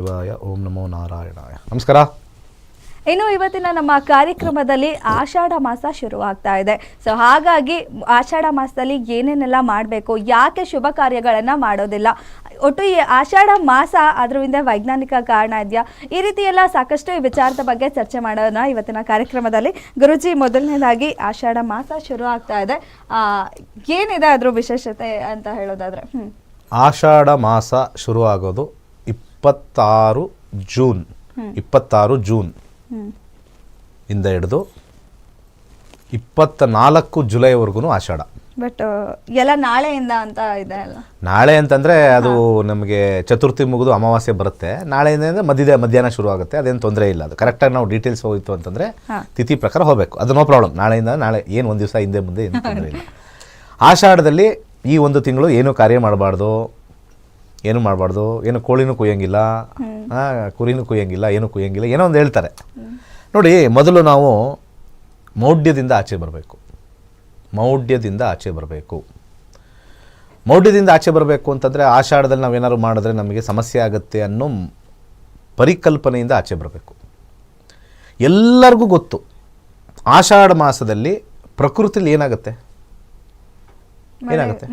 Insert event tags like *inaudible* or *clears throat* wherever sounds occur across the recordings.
ಶಿವಾಯ ಓಂ ನಮೋ ನಾರಾಯಣಾಯ. ನಮಸ್ಕಾರ. ಇನ್ನು ಇವತ್ತಿನ ನಮ್ಮ ಕಾರ್ಯಕ್ರಮದಲ್ಲಿ ಆಷಾಢ ಮಾಸ ಶುರುವಾಗ್ತಾ ಇದೆ. ಸೊ ಹಾಗಾಗಿ ಆಷಾಢ ಮಾಸದಲ್ಲಿ ಏನೇನೆಲ್ಲ ಮಾಡಬೇಕು ಯಾಕೆ ಶುಭ ಕಾರ್ಯಗಳನ್ನು ಮಾಡೋದಿಲ್ಲ? ಒಟ್ಟು ಈ ಆಷಾಢ ಮಾಸ ಅದ್ರ ಹಿಂದೆ ವೈಜ್ಞಾನಿಕ ಕಾರಣ ಇದೆಯಾ ಈ ರೀತಿ ಎಲ್ಲ ಸಾಕಷ್ಟು ಈ ವಿಚಾರದ ಬಗ್ಗೆ ಚರ್ಚೆ ಮಾಡೋಣ ಇವತ್ತಿನ ಕಾರ್ಯಕ್ರಮದಲ್ಲಿ ಗುರುಜಿ ಮೊದಲನೇದಾಗಿ ಆಷಾಢ ಮಾಸ ಶುರು ಆಗ್ತಾ ಇದೆ. ಆ, ಏನಿದೆ ಅದ್ರ ವಿಶೇಷತೆ ಅಂತ ಹೇಳೋದಾದ್ರೆ? ಹ್ಮ್. ಆಷಾಢ ಮಾಸ ಶುರುವಾಗೋದು ಇಪ್ಪತ್ತಾರು ಜೂನ್. ಇಪ್ಪತ್ತಾರು ಜೂನ್. ಇಂದ ಹಿಡಿದು ಇಪ್ಪತ್ತ ನಾಲ್ಕು ಜುಲೈವರೆಗೂ ಆಷಾಢ ಬಟ್ ಎಲ್ಲ ನಾಳೆಯಿಂದ ಅಂತ ಇದೆ ಅಲ್ಲ? ನಾಳೆ ಅಂತಂದರೆ ಅದು ನಮಗೆ ಚತುರ್ಥಿ ಮುಗಿದು ಅಮಾವಾಸ್ಯೆ ಬರುತ್ತೆ. ನಾಳೆಯಿಂದ ಅಂದರೆ ಮಧ್ಯದ ಮಧ್ಯಾಹ್ನ ಶುರು ಆಗುತ್ತೆ ಅದೇನು ತೊಂದರೆ ಇಲ್ಲ ಅದು. ಕರೆಕ್ಟಾಗಿ ನಾವು ಡೀಟೇಲ್ಸ್ ಹೋಗಿತ್ತು ಅಂತಂದರೆ. ತಿಥಿ ಪ್ರಕಾರ ಹೋಗಬೇಕು. ಅದು ನೋ ಪ್ರಾಬ್ಲಮ್ ನಾಳೆಯಿಂದ ನಾಳೆ ಏನು ಒಂದು ದಿವಸ ಹಿಂದೆ ಮುಂದೆ ಏನು ತೊಂದರೆ ಇಲ್ಲ. *laughs* ಆಷಾಢದಲ್ಲಿ ಈ ಒಂದು ತಿಂಗಳು ಏನು ಕಾರ್ಯ ಮಾಡಬಾರ್ದು? ಏನು ಮಾಡಬಾರ್ದು? ಏನು ಕೋಳಿನೂ ಕುಯ್ಯಂಗಿಲ್ಲ ಕುರಿನೂ ಕುಯ್ಯಂಗಿಲ್ಲ ಏನು ಕುಯ್ಯಂಗಿಲ್ಲ ಏನೋ ಒಂದು ಹೇಳ್ತಾರೆ. ನೋಡಿ ಮೊದಲು ನಾವು ಮೌಢ್ಯದಿಂದ ಆಚೆ ಬರಬೇಕು. ಮೌಢ್ಯದಿಂದ ಆಚೆ ಬರಬೇಕು. ಮೌಢ್ಯದಿಂದ ಆಚೆ ಬರಬೇಕು ಅಂತಂದರೆ ಆಷಾಢದಲ್ಲಿ ನಾವೇನಾದ್ರು ಮಾಡಿದ್ರೆ ನಮಗೆ ಸಮಸ್ಯೆ ಆಗುತ್ತೆ ಅನ್ನೋ ಪರಿಕಲ್ಪನೆಯಿಂದ ಆಚೆ ಬರಬೇಕು. ಎಲ್ಲರಿಗೂ ಗೊತ್ತು ಆಷಾಢ ಮಾಸದಲ್ಲಿ ಪ್ರಕೃತಿಲಿ ಏನಾಗುತ್ತೆ? ಏನಾಗುತ್ತೆ?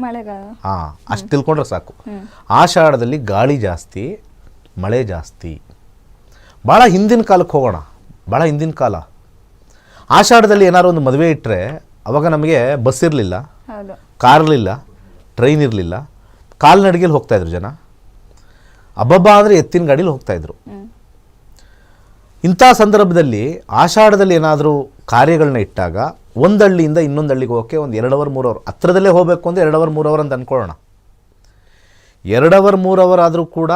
ಹಾ ಅಷ್ಟು ತಿಳ್ಕೊಂಡ್ರೆ ಸಾಕು. ಆಷಾಢದಲ್ಲಿ ಗಾಳಿ ಜಾಸ್ತಿ ಮಳೆ ಜಾಸ್ತಿ. ಭಾಳ ಹಿಂದಿನ ಕಾಲಕ್ಕೆ ಹೋಗೋಣ ಭಾಳ ಹಿಂದಿನ ಕಾಲ. ಆಷಾಢದಲ್ಲಿ ಏನಾದ್ರು ಒಂದು ಮದುವೆ ಇಟ್ಟರೆ ಅವಾಗ ನಮಗೆ ಬಸ್ ಇರಲಿಲ್ಲ ಕಾರ್ ಇರಲಿಲ್ಲ ಟ್ರೈನ್ ಇರಲಿಲ್ಲ. ಕಾಲ್ನಡಿಗೆಲಿ ಹೋಗ್ತಾಯಿದ್ರು ಜನ. ಅಬ್ಬಬ್ಬ ಅಂದರೆ ಎತ್ತಿನ ಗಾಡೀಲಿ ಹೋಗ್ತಾಯಿದ್ರು ಇದ್ರು. ಇಂಥ ಸಂದರ್ಭದಲ್ಲಿ ಆಷಾಢದಲ್ಲಿ ಏನಾದರೂ ಕಾರ್ಯಗಳನ್ನ ಇಟ್ಟಾಗ ಒಂದು ಹಳ್ಳಿಯಿಂದ ಇನ್ನೊಂದು ಹಳ್ಳಿಗೆ ಹೋಗೋಕ್ಕೆ ಒಂದು ಎರಡು ಅವರ್ ಮೂರು ಅವರ್ ಹತ್ರದಲ್ಲೇ ಹೋಗಬೇಕು ಅಂದರೆ ಎರಡು ಅವರ್ ಮೂರು ಅವರ್ ಅಂತ ಅಂದ್ಕೊಳ್ಳೋಣ ಎರಡು ಅವರ್ ಮೂರು ಅವರ್ ಆದರೂ ಕೂಡ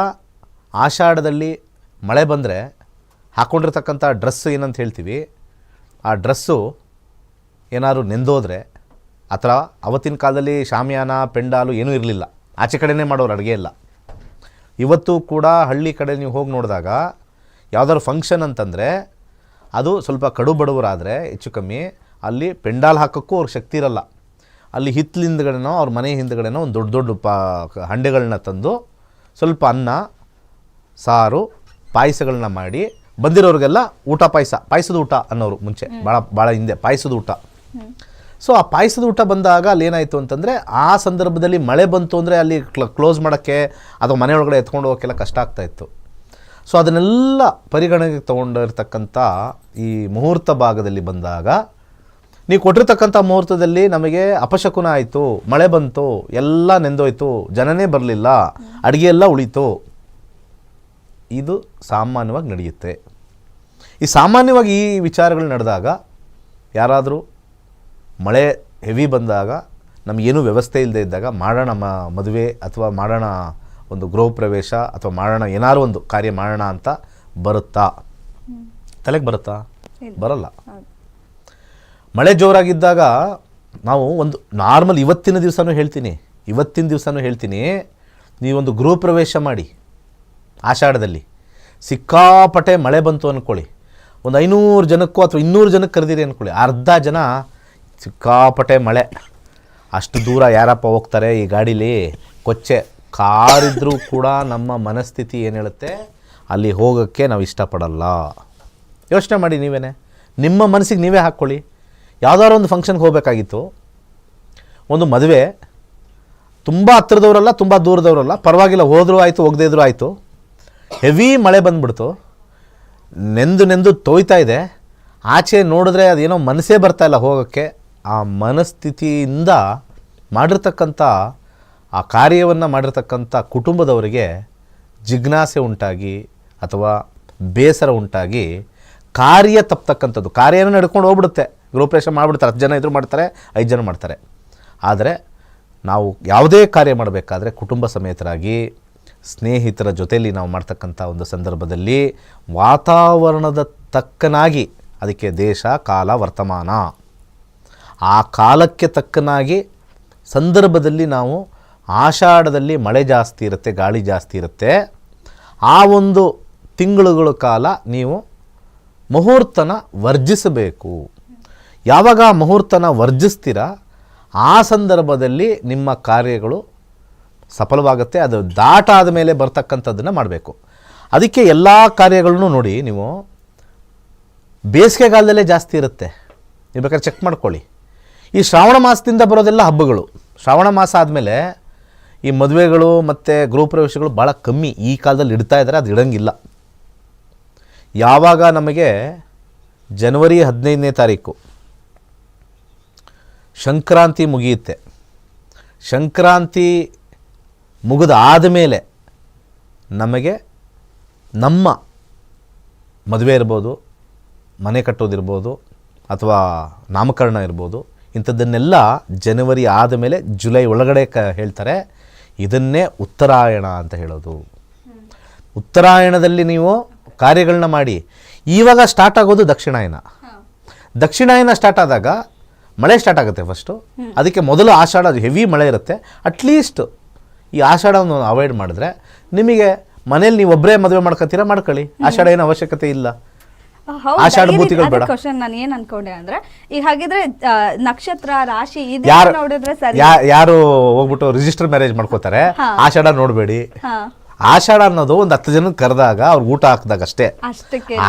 ಆಷಾಢದಲ್ಲಿ ಮಳೆ ಬಂದರೆ ಹಾಕ್ಕೊಂಡಿರ್ತಕ್ಕಂಥ ಡ್ರೆಸ್ ಏನಂತ ಹೇಳ್ತೀವಿ? ಆ ಡ್ರೆಸ್ಸು ಏನಾದರೂ ನೆಂದೋದ್ರೆ ಅಥವಾ ಅವತ್ತಿನ ಕಾಲದಲ್ಲಿ ಶಾಮಿಯಾನ, ಪೆಂಡಾಲು ಏನೂ ಇರಲಿಲ್ಲ. ಆಚೆ ಕಡೆನೇ ಮಾಡೋರು, ಅಡುಗೆ ಇಲ್ಲ ಇವತ್ತು ಕೂಡ ಹಳ್ಳಿ ಕಡೆ ನೀವು ಹೋಗಿ ನೋಡಿದಾಗ ಯಾವ್ದಾದ್ರು ಫಂಕ್ಷನ್ ಅಂತಂದರೆ ಅದು ಸ್ವಲ್ಪ ಕಡು ಬಡವರಾದರೆ ಹೆಚ್ಚು ಕಮ್ಮಿ ಅಲ್ಲಿ ಪೆಂಡಾಲ್ ಹಾಕೋಕ್ಕೂ ಅವ್ರಿಗೆ ಶಕ್ತಿ ಇರಲ್ಲ. ಅಲ್ಲಿ ಹಿತ್ತಲ ಹಿಂದ್ಗಡೆನೋ ಅವ್ರ ಮನೆ ಹಿಂದ್ಗಡೆನೋ ಒಂದು ದೊಡ್ಡ ದೊಡ್ಡ ಪಾ ಹಂಡೆಗಳನ್ನ ತಂದು ಸ್ವಲ್ಪ ಅನ್ನ ಸಾರು ಪಾಯಸಗಳನ್ನ ಮಾಡಿ ಬಂದಿರೋರಿಗೆಲ್ಲ ಊಟ ಪಾಯಸ ಪಾಯಸದ ಊಟ ಅನ್ನೋರು ಮುಂಚೆ ಭಾಳ ಭಾಳ ಹಿಂದೆ ಪಾಯಸದ ಊಟ. ಸೊ ಆ ಪಾಯಸದ ಊಟ ಬಂದಾಗ ಅಲ್ಲಿ ಏನಾಯಿತು ಅಂತಂದರೆ ಆ ಸಂದರ್ಭದಲ್ಲಿ ಮಳೆ ಬಂತು ಅಂದರೆ ಅಲ್ಲಿ ಕ್ಲ ಕ್ಲೋಸ್ ಮಾಡೋಕ್ಕೆ ಅಥವಾ ಮನೆಯೊಳಗಡೆ ಎತ್ಕೊಂಡು ಹೋಗೋಕ್ಕೆಲ್ಲ ಕಷ್ಟ ಆಗ್ತಾ ಇತ್ತು. ಸೊ ಅದನ್ನೆಲ್ಲ ಪರಿಗಣನೆಗೆ ತೊಗೊಂಡಿರ್ತಕ್ಕಂಥ ಈ ಮುಹೂರ್ತ ಭಾಗದಲ್ಲಿ ಬಂದಾಗ ನೀವು ಕೊಟ್ಟಿರ್ತಕ್ಕಂಥ ಮುಹೂರ್ತದಲ್ಲಿ ನಮಗೆ ಅಪಶಕುನ ಆಯಿತು ಮಳೆ ಬಂತು ಎಲ್ಲ ನೆಂದೋಯ್ತು ಜನನೇ ಬರಲಿಲ್ಲ ಅಡುಗೆ ಎಲ್ಲ ಉಳಿತು. ಇದು ಸಾಮಾನ್ಯವಾಗಿ ನಡೆಯುತ್ತೆ. ಈ ಸಾಮಾನ್ಯವಾಗಿ ಈ ವಿಚಾರಗಳು ನಡೆದಾಗ ಯಾರಾದರೂ ಮಳೆ ಹೆವಿ ಬಂದಾಗ ನಮಗೇನು ವ್ಯವಸ್ಥೆ ಇಲ್ಲದೆ ಇದ್ದಾಗ ಮಾಡೋಣ ಮ ಮದುವೆ ಅಥವಾ ಮಾಡೋಣ ಒಂದು ಗೃಹ ಪ್ರವೇಶ ಅಥವಾ ಮಾಡೋಣ ಏನಾದ್ರು ಒಂದು ಕಾರ್ಯ ಮಾಡೋಣ ಅಂತ ಬರುತ್ತಾ? ತಲೆಗೆ ಬರುತ್ತಾ. ಬರಲ್ಲ. ಮಳೆ ಜೋರಾಗಿದ್ದಾಗ ನಾವು ಒಂದು ನಾರ್ಮಲ್ ಇವತ್ತಿನ ದಿವಸನೂ ಹೇಳ್ತೀನಿ. ಇವತ್ತಿನ ದಿವಸನೂ ಹೇಳ್ತೀನಿ. ನೀವೊಂದು ಗೃಹ ಪ್ರವೇಶ ಮಾಡಿ ಆಷಾಢದಲ್ಲಿ. ಸಿಕ್ಕಾಪಟ್ಟೆ ಮಳೆ ಬಂತು ಅಂದ್ಕೊಳ್ಳಿ ಒಂದು ಐನೂರು ಜನಕ್ಕೂ ಅಥವಾ ಇನ್ನೂರು ಜನಕ್ಕೆ ಕರೆದಿರಿ ಅಂದ್ಕೊಳ್ಳಿ ಅರ್ಧ ಜನ ಸಿಕ್ಕಾಪಟ್ಟೆ ಮಳೆ. ಅಷ್ಟು ದೂರ ಯಾರಪ್ಪ ಹೋಗ್ತಾರೆ? ಈ ಗಾಡೀಲಿ ಕೊಚ್ಚೆ. ಕಾರಿದ್ರೂ ಕೂಡ ನಮ್ಮ ಮನಸ್ಥಿತಿ ಏನು ಹೇಳುತ್ತೆ? ಅಲ್ಲಿ ಹೋಗೋಕ್ಕೆ ನಾವು ಇಷ್ಟಪಡಲ್ಲ. ಯೋಚನೆ ಮಾಡಿ ನೀವೇನೆ. ನಿಮ್ಮ ಮನಸ್ಸಿಗೆ ನೀವೇ ಹಾಕ್ಕೊಳ್ಳಿ. ಯಾವುದಾದ್ರು ಒಂದು ಫಂಕ್ಷನ್ಗೆ ಹೋಗಬೇಕಾಗಿತ್ತು. ಒಂದು ಮದುವೆ. ತುಂಬ ಹತ್ತಿರದವರಲ್ಲ ತುಂಬ ದೂರದವರಲ್ಲ. ಪರವಾಗಿಲ್ಲ, ಹೋದರೂ ಆಯಿತು, ಹೋಗದೇ ಇದ್ರೂ ಆಯಿತು. ಹೆವಿ ಮಳೆ ಬಂದ್ಬಿಡ್ತು. ನೆಂದು ನೆಂದು ತೋಯ್ತಾ ಇದೆ. ಆಚೆ ನೋಡಿದ್ರೆ ಅದೇನೋ ಮನಸ್ಸೇ ಇಲ್ಲ ಹೋಗೋಕ್ಕೆ. ಆ ಮನಸ್ಥಿತಿಯಿಂದ ಮಾಡಿರ್ತಕ್ಕಂಥ, ಆ ಕಾರ್ಯವನ್ನು ಮಾಡಿರ್ತಕ್ಕಂಥ ಕುಟುಂಬದವರಿಗೆ ಜಿಜ್ಞಾಸೆ ಉಂಟಾಗಿ ಅಥವಾ ಬೇಸರ ಉಂಟಾಗಿ ಕಾರ್ಯ ತಪ್ಪತಕ್ಕಂಥದ್ದು ಕಾರ್ಯನೂ ನಡ್ಕೊಂಡು ಹೋಗ್ಬಿಡುತ್ತೆ. ಗೃಹಪ್ರವೇಶ ಮಾಡಿಬಿಡ್ತಾರೆ, ಹತ್ತು ಜನ ಇದ್ರು ಮಾಡ್ತಾರೆ, ಐದು ಜನ ಮಾಡ್ತಾರೆ. ಆದರೆ ನಾವು ಯಾವುದೇ ಕಾರ್ಯ ಮಾಡಬೇಕಾದ್ರೆ ಕುಟುಂಬ ಸಮೇತರಾಗಿ, ಸ್ನೇಹಿತರ ಜೊತೆಯಲ್ಲಿ ನಾವು ಮಾಡ್ತಕ್ಕಂಥ ಒಂದು ಸಂದರ್ಭದಲ್ಲಿ ವಾತಾವರಣದ ತಕ್ಕನಾಗಿ ಅದಕ್ಕೆ ದೇಶ, ಕಾಲ, ವರ್ತಮಾನ. ಆ ಕಾಲಕ್ಕೆ ತಕ್ಕನಾಗಿ ಸಂದರ್ಭದಲ್ಲಿ ನಾವು ಆಷಾಢದಲ್ಲಿ ಮಳೆ ಜಾಸ್ತಿ ಇರುತ್ತೆ, ಗಾಳಿ ಜಾಸ್ತಿ ಇರುತ್ತೆ. ಆ ಒಂದು ತಿಂಗಳುಗಳ ಕಾಲ ನೀವು ಮುಹೂರ್ತನ ವರ್ಜಿಸಬೇಕು. ಯಾವಾಗ ಮುಹೂರ್ತನ ವರ್ಜಿಸ್ತೀರ, ಆ ಸಂದರ್ಭದಲ್ಲಿ ನಿಮ್ಮ ಕಾರ್ಯಗಳು ಸಫಲವಾಗುತ್ತೆ, ಅದು ದಾಟಾದ ಮೇಲೆ ಬರ್ತಕ್ಕಂಥದ್ದನ್ನು ಮಾಡಬೇಕು. ಅದಕ್ಕೆ ಎಲ್ಲ ಕಾರ್ಯಗಳನ್ನು ನೋಡಿ ನೀವು. ಬೇಸಿಗೆಗಾಲದಲ್ಲೇ ಜಾಸ್ತಿ ಇರುತ್ತೆ. ನೀವು ಬೇಕಾದ್ರೆ ಚೆಕ್ ಮಾಡ್ಕೊಳ್ಳಿ. ಈ ಶ್ರಾವಣ ಮಾಸದಿಂದ ಬರೋದೆಲ್ಲ ಹಬ್ಬಗಳು. ಶ್ರಾವಣ ಮಾಸ ಆದಮೇಲೆ ಈ ಮದುವೆಗಳು ಮತ್ತು ಗೃಹಪ್ರವೇಶಗಳು ಭಾಳ ಕಮ್ಮಿ. ಈ ಕಾಲದಲ್ಲಿ ಇಡ್ತಾ ಇದ್ದಾರೆ, ಅದು ಇಡಂಗಿಲ್ಲ. ಯಾವಾಗ ನಮಗೆ ಜನವರಿ ಹದಿನೈದನೇ ತಾರೀಕು ಸಂಕ್ರಾಂತಿ ಮುಗಿಯುತ್ತೆ. ಸಂಕ್ರಾಂತಿ ಮುಗಿದ ಆದಮೇಲೆ ನಮಗೆ ನಮ್ಮ ಮದುವೆ ಇರ್ಬೋದು ಮನೆ ಕಟ್ಟೋದಿರ್ಬೋದು ಅಥವಾ ನಾಮಕರಣ ಇರ್ಬೋದು ಇಂಥದ್ದನ್ನೆಲ್ಲ ಜನವರಿ ಆದಮೇಲೆ ಜುಲೈ ಒಳಗಡೆ ಕ ಹೇಳ್ತಾರೆ. ಇದನ್ನೇ ಉತ್ತರಾಯಣ ಅಂತ ಹೇಳೋದು. ಉತ್ತರಾಯಣದಲ್ಲಿ ನೀವು ಕಾರ್ಯಗಳನ್ನ ಮಾಡಿ. ಇವಾಗ ಸ್ಟಾರ್ಟ್ ಆಗೋದು ದಕ್ಷಿಣಾಯನ. ದಕ್ಷಿಣಾಯನ ಸ್ಟಾರ್ಟ್ ಆದಾಗ ಮಳೆ ಸ್ಟಾರ್ಟ್ ಆಗುತ್ತೆ ಫಸ್ಟು ಅದಕ್ಕೆ ಮೊದಲು ಆಷಾಢ ಹೆವಿ ಮಳೆ ಇರುತ್ತೆ. ಅಟ್ಲೀಸ್ಟ್ ಈ ಆಷಾಢವನ್ನು ಅವಾಯ್ಡ್ ಮಾಡಿದ್ರೆ ನಿಮಗೆ ಮನೇಲಿ ನೀವು ಒಬ್ಬರೇ ಮದುವೆ ಮಾಡ್ಕೊತೀರಾ ಮಾಡ್ಕೊಳ್ಳಿ. ಆಷಾಢ ಏನು ಅವಶ್ಯಕತೆ ಇಲ್ಲ. ಆಷಾಢ ಭೂತಿಗಳು ಬೇಡ. ಕ್ವಶನ್ ನಾನು ಏನ್ ಅನ್ಕೊಂಡೆ ಅಂದ್ರೆ ಈಗ ಹಾಗಿದ್ರೆ ನಕ್ಷತ್ರ ರಾಶಿ ಯಾರು ನೋಡಿದ್ರೆ ಸರಿ. ಯಾರು ಹೋಗ್ಬಿಟ್ಟು ರಿಜಿಸ್ಟರ್ ಮ್ಯಾರೇಜ್ ಮಾಡ್ಕೋತಾರೆ ಆಷಾಢ ನೋಡಬೇಡಿ. ಆಷಾಢ ಅನ್ನೋದು ಒಂದು ಹತ್ತು ಜನಕ್ಕೆ ಕರೆದಾಗ ಅವ್ರಿಗೆ ಊಟ ಹಾಕಿದಾಗ ಅಷ್ಟೇ.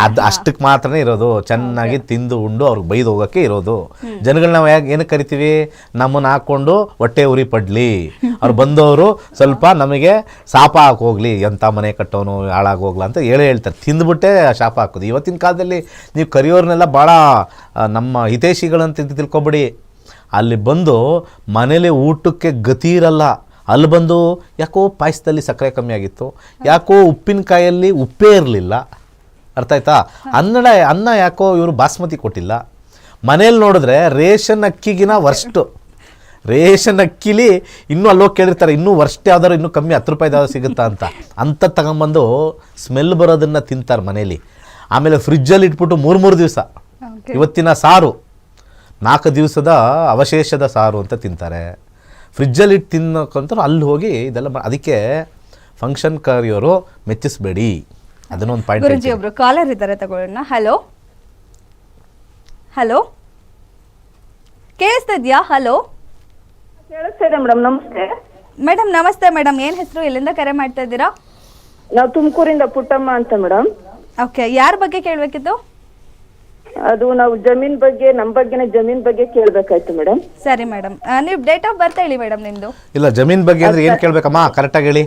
ಅದು ಅಷ್ಟಕ್ಕೆ ಮಾತ್ರನೇ ಇರೋದು. ಚೆನ್ನಾಗಿ ತಿಂದು ಉಂಡು ಅವ್ರಿಗೆ ಬೈದು ಹೋಗೋಕ್ಕೆ ಇರೋದು. ಜನಗಳನ್ನ ನಾವು ಯಾಕೆ ಏನಕ್ಕೆ ಕರಿತೀವಿ? ನಮ್ಮನ್ನ ಹಾಕ್ಕೊಂಡು ಹೊಟ್ಟೆ ಉರಿ ಪಡ್ಲಿ. ಅವ್ರು ಬಂದವರು ಸ್ವಲ್ಪ ನಮಗೆ ಶಾಪ ಹಾಕೋಗ್ಲಿ ಎಂಥ ಮನೆ ಕಟ್ಟೋನು ಹಾಳಾಗಿ ಹೋಗ್ಲಾ ಅಂತ ಹೇಳೇ ಹೇಳ್ತಾರೆ. ತಿಂದ್ಬಿಟ್ಟೆ ಶಾಪ ಹಾಕೋದು. ಇವತ್ತಿನ ಕಾಲದಲ್ಲಿ ನೀವು ಕರಿಯೋರ್ನೆಲ್ಲ ಭಾಳ ನಮ್ಮ ಹಿತೈಷಿಗಳಂತ ತಿಳ್ಕೊಬೇಡಿ. ಅಲ್ಲಿ ಬಂದು ಮನೇಲಿ ಊಟಕ್ಕೆ ಗತಿ ಇರಲ್ಲ. ಅಲ್ಲಿ ಬಂದು ಯಾಕೋ ಪಾಯಸದಲ್ಲಿ ಸಕ್ಕರೆ ಕಮ್ಮಿ ಆಗಿತ್ತು ಯಾಕೋ ಉಪ್ಪಿನಕಾಯಲ್ಲಿ ಉಪ್ಪೇ ಇರಲಿಲ್ಲ. ಅರ್ಥ ಆಯ್ತಾ? ಅನ್ನಡ ಅನ್ನ ಯಾಕೋ ಇವರು ಬಾಸ್ಮತಿ ಕೊಟ್ಟಿಲ್ಲ. ಮನೇಲಿ ನೋಡಿದ್ರೆ ರೇಷನ್ ಅಕ್ಕಿಗಿನ ವರ್ಸ್ಟು. ರೇಷನ್ ಅಕ್ಕಿಲಿ ಇನ್ನೂ ಅಲ್ಲೋಗಿ ಕೇಳಿರ್ತಾರೆ ಇನ್ನೂ ವರ್ಸ್ಟ್ ಯಾವ್ದಾದ್ರು ಇನ್ನೂ ಕಮ್ಮಿ ಹತ್ತು ರೂಪಾಯಿ ಯಾವ್ದಾದ್ರು ಸಿಗುತ್ತಾ ಅಂತ. ಅಂತ ತಗೊಂಬಂದು ಸ್ಮೆಲ್ ಬರೋದನ್ನು ತಿಂತಾರೆ ಮನೇಲಿ. ಆಮೇಲೆ ಫ್ರಿಜ್ಜಲ್ಲಿ ಇಟ್ಬಿಟ್ಟು ಮೂರು ಮೂರು ದಿವಸ. ಇವತ್ತಿನ ಸಾರು. ನಾಲ್ಕು ದಿವಸದ ಅವಶೇಷದ ಸಾರು ಅಂತ ತಿಂತಾರೆ. ಫ್ರಿಜ್ಜಲ್ಲಿ ಇಟ್ಟು ತಿನ್ನೋಕ್ಕಂತ ಅಲ್ಲಿ ಹೋಗಿ ಇದೆಲ್ಲ ಅದಕ್ಕೆ ಫಂಕ್ಷನ್ ಕರಿಯೋರು ಮೆಚ್ಚಿಸಬೇಡಿ. ಅದನ್ನೊಂದು ಪಾಯಿಂಟ್ ಗುರುಜಿ ಒಬ್ರು ಕಾಲರ್ ಇದ್ದಾರೆ ತಗೊಳ್ಳೋಣ. ಹಲೋ ಹಲೋ ಕೇಳಿಸ್ತಾ ಇದೆಯಾ ಹಲೋ ಕೇಳಿಸ್ತಾ ಇದೆ ಮೇಡಮ್ ನಮಸ್ತೆ. ಮೇಡಮ್ ನಮಸ್ತೆ ಮೇಡಮ್. ಏನ್ ಹೆಸರು? ಎಲ್ಲಿಂದ ಕರೆ ಮಾಡ್ತಾ ಇದ್ದೀರಾ? ನಾವು ತುಮಕೂರಿಂದ ಪುಟ್ಟಮ್ಮ ಅಂತ ಮೇಡಮ್. ಓಕೆ ಯಾರ ಬಗ್ಗೆ ಕೇಳಬೇಕಿತ್ತು? ಅದು ನಾವು ಜಮೀನ್ ಬಗ್ಗೆ ನಮ್ಮ ಬಗ್ಗೆನೇ ಜಮೀನ್ ಬಗ್ಗೆ ಕೇಳ್ಬೇಕಾಯ್ತು ಮೇಡಮ್ ಸರಿ ಮೇಡಮ್ ನೀವು ಡೇಟ್ ಆಫ್ ಬರ್ತ್ ಹೇಳಿ ಮೇಡಮ್ ನಿಮ್ದು. ಇಲ್ಲ ಜಮೀನ್ ಬಗ್ಗೆ ಅಂದ್ರೆ ಏನ್ ಕೇಳ್ಬೇಕಮ್ಮ? ಕರೆಕ್ಟ್ ಆಗಿ ಹೇಳಿ.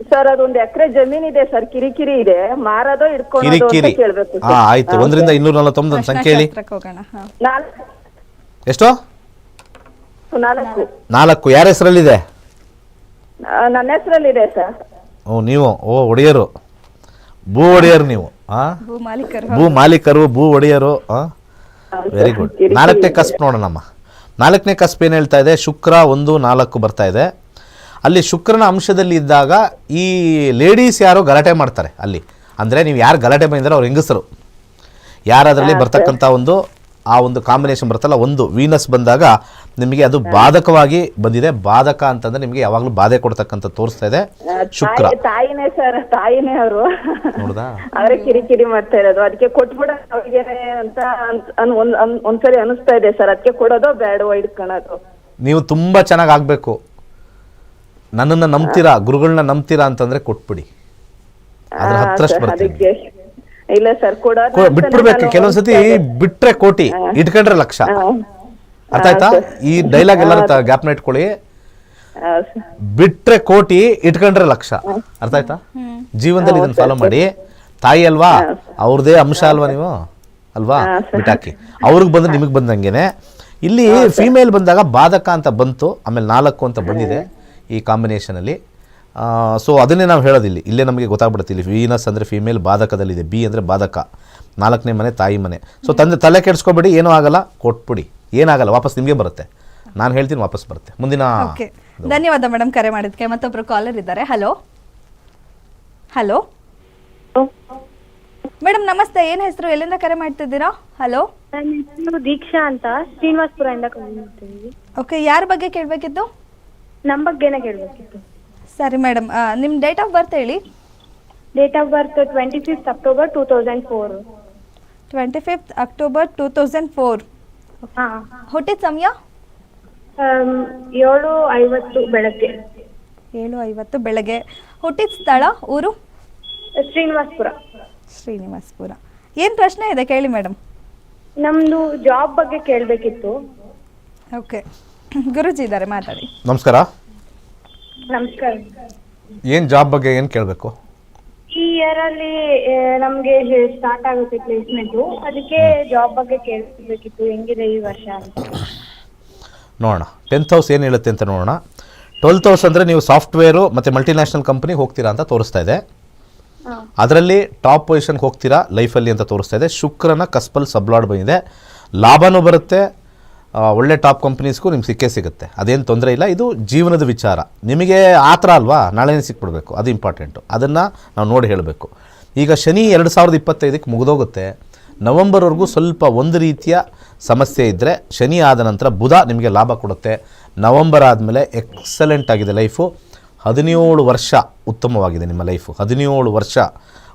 ಸರ್ ಅದೊಂದು ಎಕರೆ ಜಮೀನ್ ಇದೆ ಸರ್ ಕಿರಿಕಿರಿ ಇದೆ. ಮಾರೋದೋ ಇಟ್ಕೊಳ್ಳೋದು ಅಂತ ಕಿರಿಕಿರಿ. ಕೇಳ್ಬೇಕು ಹಾ ಆಯ್ತು. ಒಂದರಿಂದ ಇನ್ನೂರ ನಲವತ್ತೊಂಬತ್ತು ಒಂದು ಸಂಖ್ಯೆ ಹೇಳಿ. ಪ್ರಶ್ನಾಶಾಸ್ತ್ರಕ್ಕೆ ಹೋಗೋಣ ಹಾ. ನಾಲ್ಕು. ಎಷ್ಟು? ನಾಲ್ಕು. ನಾಲ್ಕು. ಯಾರ ಹೆಸರಲ್ಲಿದೆ? ಆ, ನನ್ನ ಹೆಸರಲ್ಲಿದೆ ಸರ್. ಓ ನೀವು. ಓ ಒಡೆಯರು. ಭೂ ಒಡೆಯರು ನೀವು. ಭೂ ಮಾಲೀಕರು ಭೂ ಒಡೆಯರು ವೆರಿ ಗುಡ್ ನಾಲ್ಕನೇ ಕಸ್ಪ್ ನೋಡೋಣಮ್ಮ. ನಾಲ್ಕನೇ ಕಸ್ಪ್ ಏನು ಹೇಳ್ತಾ ಇದೆ? ಶುಕ್ರ ಒಂದು ನಾಲ್ಕು ಬರ್ತಾ ಇದೆ. ಅಲ್ಲಿ ಶುಕ್ರನ ಅಂಶದಲ್ಲಿ ಇದ್ದಾಗ ಈ ಲೇಡೀಸ್ ಯಾರೋ ಗಲಾಟೆ ಮಾಡ್ತಾರೆ ಅಲ್ಲಿ? ಅಂದರೆ ನೀವು ಯಾರು ಗಲಾಟೆ ಬಂದಿದ್ದಾರೆ ಅವ್ರು ಹೆಂಗಸರು. ಯಾರದರಲ್ಲಿ ಬರ್ತಕ್ಕಂಥ ಒಂದು ಆ ಒಂದು ಕಾಂಬಿನೇಷನ್ ಬರುತ್ತಲ್ಲ ಒಂದು ವೀನಸ್ ಬಂದಾಗ ನಿಮಗೆ ಅದು ಬಾಧಕವಾಗಿ ಬಂದಿದೆ. ಬಾಧಕ ಅಂತಂದ್ರೆ ನಿಮಗೆ ಯಾವಾಗಲೂ ಬಾಧೆ ಕೊಡ್ತಕ್ಕಂಥ ತೋರಿಸ್ತಾ ಇದೆ. ಶುಕ್ರ. ತಾಯಿನೇ ಸರ್ ತಾಯಿನೇ ಅವರು. ನೋಡ್ದಾ? ಅವರೇ ಕಿರಿಕಿರಿ ಮಾಡ್ತಾ ಇರೋದು. ಅದಕ್ಕೆ ಕೊಟ್ಬಿಡ ಅವ್ರಿಗೆ ಅಂತ ಒಂದ್ಸರಿ ಅನಿಸ್ತಾ ಇದೆ ಸರ್. ಅದಕ್ಕೆ ಕೊಡೋದೋ ವೈಡ್ ಇಟ್ಕೊಳೋದು ನೀವು ತುಂಬಾ ಚೆನ್ನಾಗಿ ಆಗ್ಬೇಕು. ನನ್ನನ್ನ ನಂಬ್ತೀರಾ ಗುರುಗಳನ್ನ ನಂಬ್ತೀರಾ ಅಂತಂದ್ರೆ ಕೊಟ್ಬಿಡಿ. ಅದ್ರ ಹತ್ರಷ್ಟು ಬರ್ತೀನಿ. ಇಲ್ಲ ಸರ್ ಕೊಡೋದು ಕೊ- ಅಂತ ಬಿಟ್ಬಿಡ್ಬೇಕು. ಕೆಲವೊಂದ್ಸತಿ ಬಿಟ್ರೆ ಕೋಟಿ ಇಟ್ಕೊಂಡ್ರೆ ಲಕ್ಷ. ಅರ್ಥ ಆಯ್ತಾ? ಈ ಡೈಲಾಗ್ ಎಲ್ಲರೂ ಗ್ಯಾಪ್ನ ಇಟ್ಕೊಳ್ಳಿ ಸರ್. ಬಿಟ್ರೆ ಕೋಟಿ ಇಟ್ಕೊಂಡ್ರೆ ಲಕ್ಷ. ಅರ್ಥ ಆಯ್ತಾ? ಜೀವನದಲ್ಲಿ ಇದನ್ನ ಫಾಲೋ ಮಾಡಿ. ತಾಯಿ ಅಲ್ವಾ? ಅವ್ರದೇ ಅಂಶ ಅಲ್ವಾ ನೀವು? ಅಲ್ವಾ? ಬಿಟ್ಟಾಕಿ. ಅವ್ರಿಗೆ ಬಂದ್ರೆ ನಿಮಗೆ ಬಂದಂಗೆನೆ ಇಲ್ಲಿ ಫಿಮೇಲ್ ಬಂದಾಗ ಬಾಧಕ ಅಂತ ಬಂತು. ಆಮೇಲೆ ನಾಲ್ಕು ಅಂತ ಬಂದಿದೆ ಈ ಕಾಂಬಿನೇಷನಲ್ಲಿ ಸೊ ಅದನ್ನೇ ನಾವು ಹೇಳೋದಿಲ್ಲಿ. ಇಲ್ಲೇ ನಮಗೆ ಗೊತ್ತಾಗ್ಬಿಡುತ್ತೆ. ಇಲ್ಲಿ ವೀನಸ್ ಅಂದರೆ ಫೀಮೇಲ್ ಬಾಧಕದಲ್ಲಿದೆ. ಬಿ ಅಂದರೆ ಬಾಧಕ. ನಾಲ್ಕನೇ ಮನೆ ತಾಯಿ ಮನೆ. ಸೊ ತಂದೆ ತಲೆ ಕೆಡಿಸ್ಕೊಬೇಡಿ ಏನೂ ಆಗಲ್ಲ ಕೊಟ್ಬಿಡಿ. ಏನಾಗಲ್ಲ ವಾಪಸ್ ನಿಮಗೆ ಬರುತ್ತೆ. ನಾನು ಹೇಳ್ತೀನಿ ವಾಪಸ್ ಬರುತ್ತೆ. ಮುಂದಿನ ಓಕೆ ಧನ್ಯವಾದ ಮೇಡಮ್ ಕರೆ ಮಾಡಿದ್ಕೆ ಮತ್ತೊಬ್ರು ಕಾಲರ್ ಇದ್ದಾರೆ. ಹಲೋ ಹಲೋ ಮೇಡಮ್ ನಮಸ್ತೆ. ಏನ್ ಹೆಸರು? ಎಲ್ಲಿಂದ ಕರೆ ಮಾಡ್ತಿದ್ದೀರಾ? ಹಲೋ ದೀಕ್ಷಾ ಅಂತ. ಶ್ರೀನಿವಾಸಪುರದಿಂದ ಮಾಡ್ತಿದ್ವಿ ಓಕೆ ಯಾರ ಬಗ್ಗೆ ಕೇಳಬೇಕಿತ್ತು? ನಮ್ಮ ಬಗ್ಗೆನೇ ಕೇಳಬೇಕಿತ್ತು. ಸರಿ ಮೇಡಮ್. ನಿಮ್ಮ ಡೇಟ್ ಆಫ್ ಬರ್ತ್ ಹೇಳಿ? Date of birth twenty fifth October two thousand four twenty fifth October two thousand four ಹಾಂ. ಹುಟ್ಟಿದ ಸಮಯ? ಏಳು ಐವತ್ತು ಬೆಳಗ್ಗೆ. ಏಳು ಐವತ್ತು ಬೆಳಗ್ಗೆ. ಹುಟ್ಟಿದ ಸ್ಥಳ ಊರು? ಶ್ರೀನಿವಾಸ್ಪುರ. ಶ್ರೀನಿವಾಸ್ಪುರ. ಏನು ಪ್ರಶ್ನೆ ಇದೆ ಕೇಳಿ ಮೇಡಮ್. ನಮ್ದು ಜಾಬ್ ಬಗ್ಗೆ ಕೇಳಬೇಕಿತ್ತು. ಓಕೆ *clears throat* ಗುರುಜಿ ಇದ್ದಾರೆ ಮಾತಾಡಿ. ನಮಸ್ಕಾರ. ನಮಸ್ಕಾರ. ಏನು ಜಾಬ್ ಬಗ್ಗೆ ಏನು ಕೇಳಬೇಕು? ಈ ಇಯರ್ ಅಲ್ಲಿ ಆ, ನಮ್ಗೆ ಸ್ಟಾರ್ಟ್ ಆಗುತ್ತೆ ಪ್ಲೇಸ್ಮೆಂಟ್ ಅದಕ್ಕೆ ಜಾಬ್ ಬಗ್ಗೆ ಕೇಳಬೇಕಿತ್ತು. ಹೆಂಗಿದೆ ಈ ವರ್ಷ ಅಂತ. ನೋಡೋಣ. ಟೆಂತ್ ಹೌಸ್ ಏನು ಹೇಳುತ್ತೆ ಅಂತ ನೋಡೋಣ. ಟ್ವೆಲ್ತ್ ಹೌಸ್ ಅಂದರೆ ನೀವು ಸಾಫ್ಟ್ವೇರು ಮತ್ತೆ ಮಲ್ಟಿನ್ಯಾಷನಲ್ ಕಂಪನಿ ಹೋಗ್ತೀರಾ ಅಂತ ತೋರಿಸ್ತಾ ಇದೆ. ಹಾ. ಅದರಲ್ಲಿ ಟಾಪ್ ಪೊಸಿಷನ್ಗೆ ಹೋಗ್ತೀರಾ ಲೈಫಲ್ಲಿ ಅಂತ ತೋರಿಸ್ತಾ ಇದೆ. ಶುಕ್ರನ ಕಸ್ಪಲ್ ಸಬ್ಲಾಡ್ ಬಂದಿದೆ. ಲಾಭನೂ ಬರುತ್ತೆ ಒಳ್ಳೆ ಟಾಪ್ ಕಂಪ್ನೀಸ್ಗೂ ನಿಮ್ಗೆ ಸಿಕ್ಕೇ ಸಿಗುತ್ತೆ. ಅದೇನು ತೊಂದರೆ ಇಲ್ಲ. ಇದು ಜೀವನದ ವಿಚಾರ. ನಿಮಗೆ ಆ ಥರ ಅಲ್ವಾ? ನಾಳೆನೇ ಸಿಕ್ಬಿಡ್ಬೇಕು. ಅದು ಇಂಪಾರ್ಟೆಂಟು ಅದನ್ನು ನಾವು ನೋಡಿ ಹೇಳಬೇಕು. ಈಗ ಶನಿ ಎರಡು ಸಾವಿರದ ಇಪ್ಪತ್ತೈದಕ್ಕೆ ಮುಗಿದೋಗುತ್ತೆ. ನವಂಬರ್ವರೆಗೂ ಸ್ವಲ್ಪ ಒಂದು ರೀತಿಯ ಸಮಸ್ಯೆ ಇದ್ದರೆ ಶನಿ ಆದ ನಂತರ ಬುಧ ನಿಮಗೆ ಲಾಭ ಕೊಡುತ್ತೆ. ನವಂಬರ್ ಆದಮೇಲೆ ಎಕ್ಸಲೆಂಟ್ ಆಗಿದೆ ಲೈಫು ಹದಿನೇಳು ವರ್ಷ ಉತ್ತಮವಾಗಿದೆ ನಿಮ್ಮ ಲೈಫು ಹದಿನೇಳು ವರ್ಷ